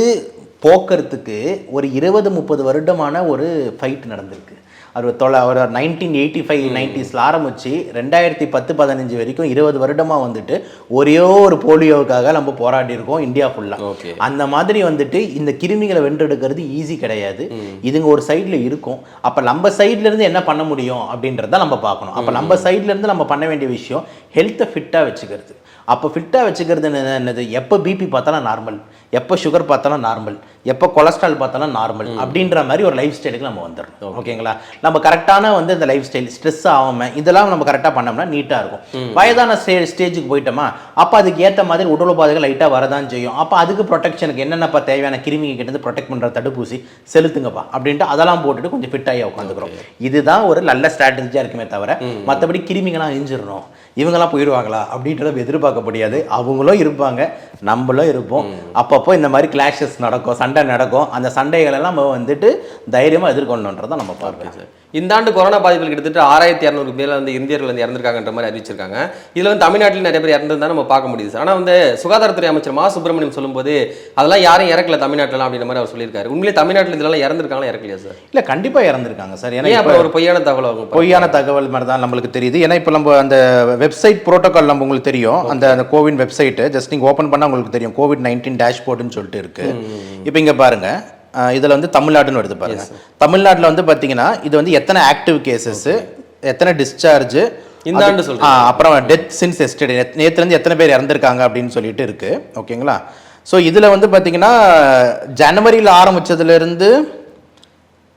போக்குறதுக்கு ஒரு இருபது முப்பது வருடமான ஒரு ஃபைட் நடந்திருக்கு. அவர் தொலை ஒரு நைன்டீன் எயிட்டி ஃபைவ் நைன்டிஸில் ஆரம்பித்து ரெண்டாயிரத்தி பத்து பதினஞ்சு வரைக்கும் இருபது வருடமாக வந்துட்டு ஒரே ஒரு போலியோவுக்காக நம்ம போராடி இருக்கோம் இந்தியா ஃபுல்லாக அந்த மாதிரி வந்துட்டு இந்த கிருமிகளை வென்றெடுக்கிறது ஈஸி கிடையாது. இதுங்க ஒரு சைடில் இருக்கும். அப்போ நம்ம சைடுல இருந்து என்ன பண்ண முடியும் அப்படின்றத நம்ம பார்க்கணும். அப்போ நம்ம சைடுல இருந்து நம்ம பண்ண வேண்டிய விஷயம் ஹெல்த்தை ஃபிட்டாக வச்சுக்கிறது. அப்போ ஃபிட்டாக வச்சுக்கிறது என்ன- என்னது? எப்போ பிபி பார்த்தாலும் நார்மல் எப்போ சுகர் பார்த்தாலும் நார்மல் எப்போ கொலஸ்ட்ரால் பார்த்தாலும் நார்மல் அப்படின்ற மாதிரி ஒரு லைஃப் ஸ்டைலுக்கு நம்ம வந்துடணும் ஓகேங்களா? நம்ம கரெக்டான வந்து இந்த லைஃப் ஸ்டைல் ஸ்ட்ரெஸ் ஆகாமல் இதெல்லாம் நம்ம கரெக்டாக பண்ணோம்னா நீட்டாக இருக்கும். வயதான ஸ்டே ஸ்டேஜுக்கு போயிட்டோமா அப்போ அதுக்கு ஏற்ற மாதிரி உடல் உபாதைகள் லைட்டாக வரதான் செய்யும். அப்போ அதுக்கு ப்ரொடெக்ஷனுக்கு என்னென்னப்பா தேவையான கிருமிங்க கிட்ட ப்ரொடெக்ட் பண்ணுற தடுப்பூசி செலுத்துங்கப்பா அப்படின்ட்டு அதெல்லாம் போட்டுட்டு கொஞ்சம் ஃபிட்டாகி உட்காந்துக்கிறோம். இதுதான் ஒரு நல்ல ஸ்ட்ராட்டஜியாக இருக்குமே தவிர மற்றபடி கிருமிங்கெல்லாம் அழிஞ்சிடணும். இவங்கெல்லாம் போயிடுவாங்களா அப்படின்றத எதிர்பார்க்க முடியாது. அவங்களும் இருப்பாங்க நம்மளும் இருப்போம். அப்பப்போ இந்த மாதிரி கிளாஷஸ் நடக்கும் சண்டை நடக்கும். அந்த சண்டைகள் எல்லாம் நம்ம வந்துட்டு தைரியமாக எதிர்கொள்ளணுன்றதை நம்ம பார்க்கலாம் இந்த ஆண்டு கொரோனா பாதிப்பில் கிட்டத்தட்ட ஆறாயிரத்தி இரநூறு பேர் வந்து இந்தியர்கள் வந்து இறந்திருக்காங்கன்ற மாதிரி அறிவிச்சிருக்காங்க. இதுல வந்து தமிழ்நாட்டில் நிறைய பேர் இறந்துருந்தா நம்ம பார்க்க முடியுது ஆனா வந்து சுகாதாரத்துறை அமைச்சர் மா. சுப்பிரமணியம் சொல்லும்போது அதெல்லாம் யாரும் இறக்கல தமிழ்நாட்டிலாம் அப்படின்ற மாதிரி அவர் சொல்லியிருக்காரு. உண்மையிலே தமிழ்நாட்டில் இதெல்லாம் இறந்துருக்காங்களா இறக்கலையா சார்? இல்லை கண்டிப்பாக இறந்துருக்காங்க சார். ஏன்னா அப்புறம் ஒரு பொய்யான தகவல் பொய்யான தகவல் மாதிரி தான் நம்மளுக்கு தெரியுது. ஏன்னா இப்போ நம்ம அந்த வெப்சைட் ப்ரோட்டோகால் நம்ம உங்களுக்கு தெரியும். அந்த அந்த கோவின் வெப்சைட்டு. ஜஸ்ட் நீங்கள் ஓப்பன் பண்ணால் உங்களுக்கு தெரியும். கோவிட் நைன்டீன் டேஷ்போர்டுன்னு சொல்லிட்டு இருக்கு. இப்போ இங்கே பாருங்க. அஹ் இதுல வந்து தமிழ்நாடுன்னு வருது பாருங்க. தமிழ்நாட்டில் வந்து பார்த்தீங்கன்னா இது வந்து எத்தனை ஆக்டிவ் கேசஸ் எத்தனை டிஸ்சார்ஜ் இந்த ஆண்டு சொல்றீங்க. அப்புறம் டெத் சின்ஸ் எஸ்டே நேற்றுலேருந்து எத்தனை பேர் இறந்துருக்காங்க அப்படின்னு சொல்லிட்டு இருக்கு. ஓகேங்களா? ஸோ இதில் வந்து பார்த்தீங்கன்னா ஜனவரியில் ஆரம்பிச்சதுலேருந்து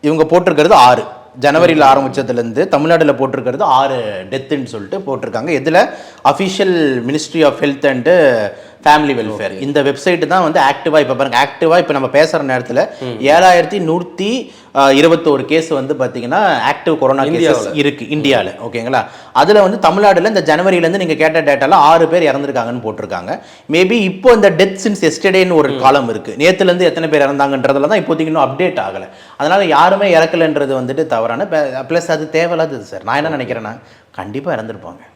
இவங்க போட்டிருக்கிறது ஆறு. ஜனவரியில் ஆரம்பிச்சதுலேருந்து தமிழ்நாடுல போட்டிருக்கிறது ஆறு டெத்துன்னு சொல்லிட்டு போட்டிருக்காங்க. இதில் official ministry of health and family welfare இந்த வெப்சைட் தான் வந்து ஆக்டிவாக இப்போ பாருங்க. ஆக்டிவாக இப்போ நம்ம பேசுகிற நேரத்தில் ஏழாயிரத்தி நூற்றி இருபத்தோரு கேஸ் வந்து பார்த்தீங்கன்னா ஆக்டிவ் கொரோனா கேசஸ் இருக்கு. இந்தியாவில் ஓகேங்களா? அதில் வந்து தமிழ்நாடுல இந்த ஜனவரியிலேருந்து நீங்கள் கேட்ட டேட்டால ஆறு பேர் இறந்துருக்காங்கன்னு போட்டிருக்காங்க. மேபி இப்போ இந்த டெத் சின்ஸ் எஸ்டேடேன்னு ஒரு காலம் இருக்கு. நேத்துலேருந்து எத்தனை பேர் இறந்தாங்கன்றதுல தான் இப்போதைக்கு இன்னும் அப்டேட் ஆகலை. அதனால யாருமே இறக்கலைன்றது வந்துட்டு தவறான ப்ளஸ் அது தேவையில்லாதது சார் நான் என்ன நினைக்கிறேன்னா கண்டிப்பாக இறந்துருப்பாங்க.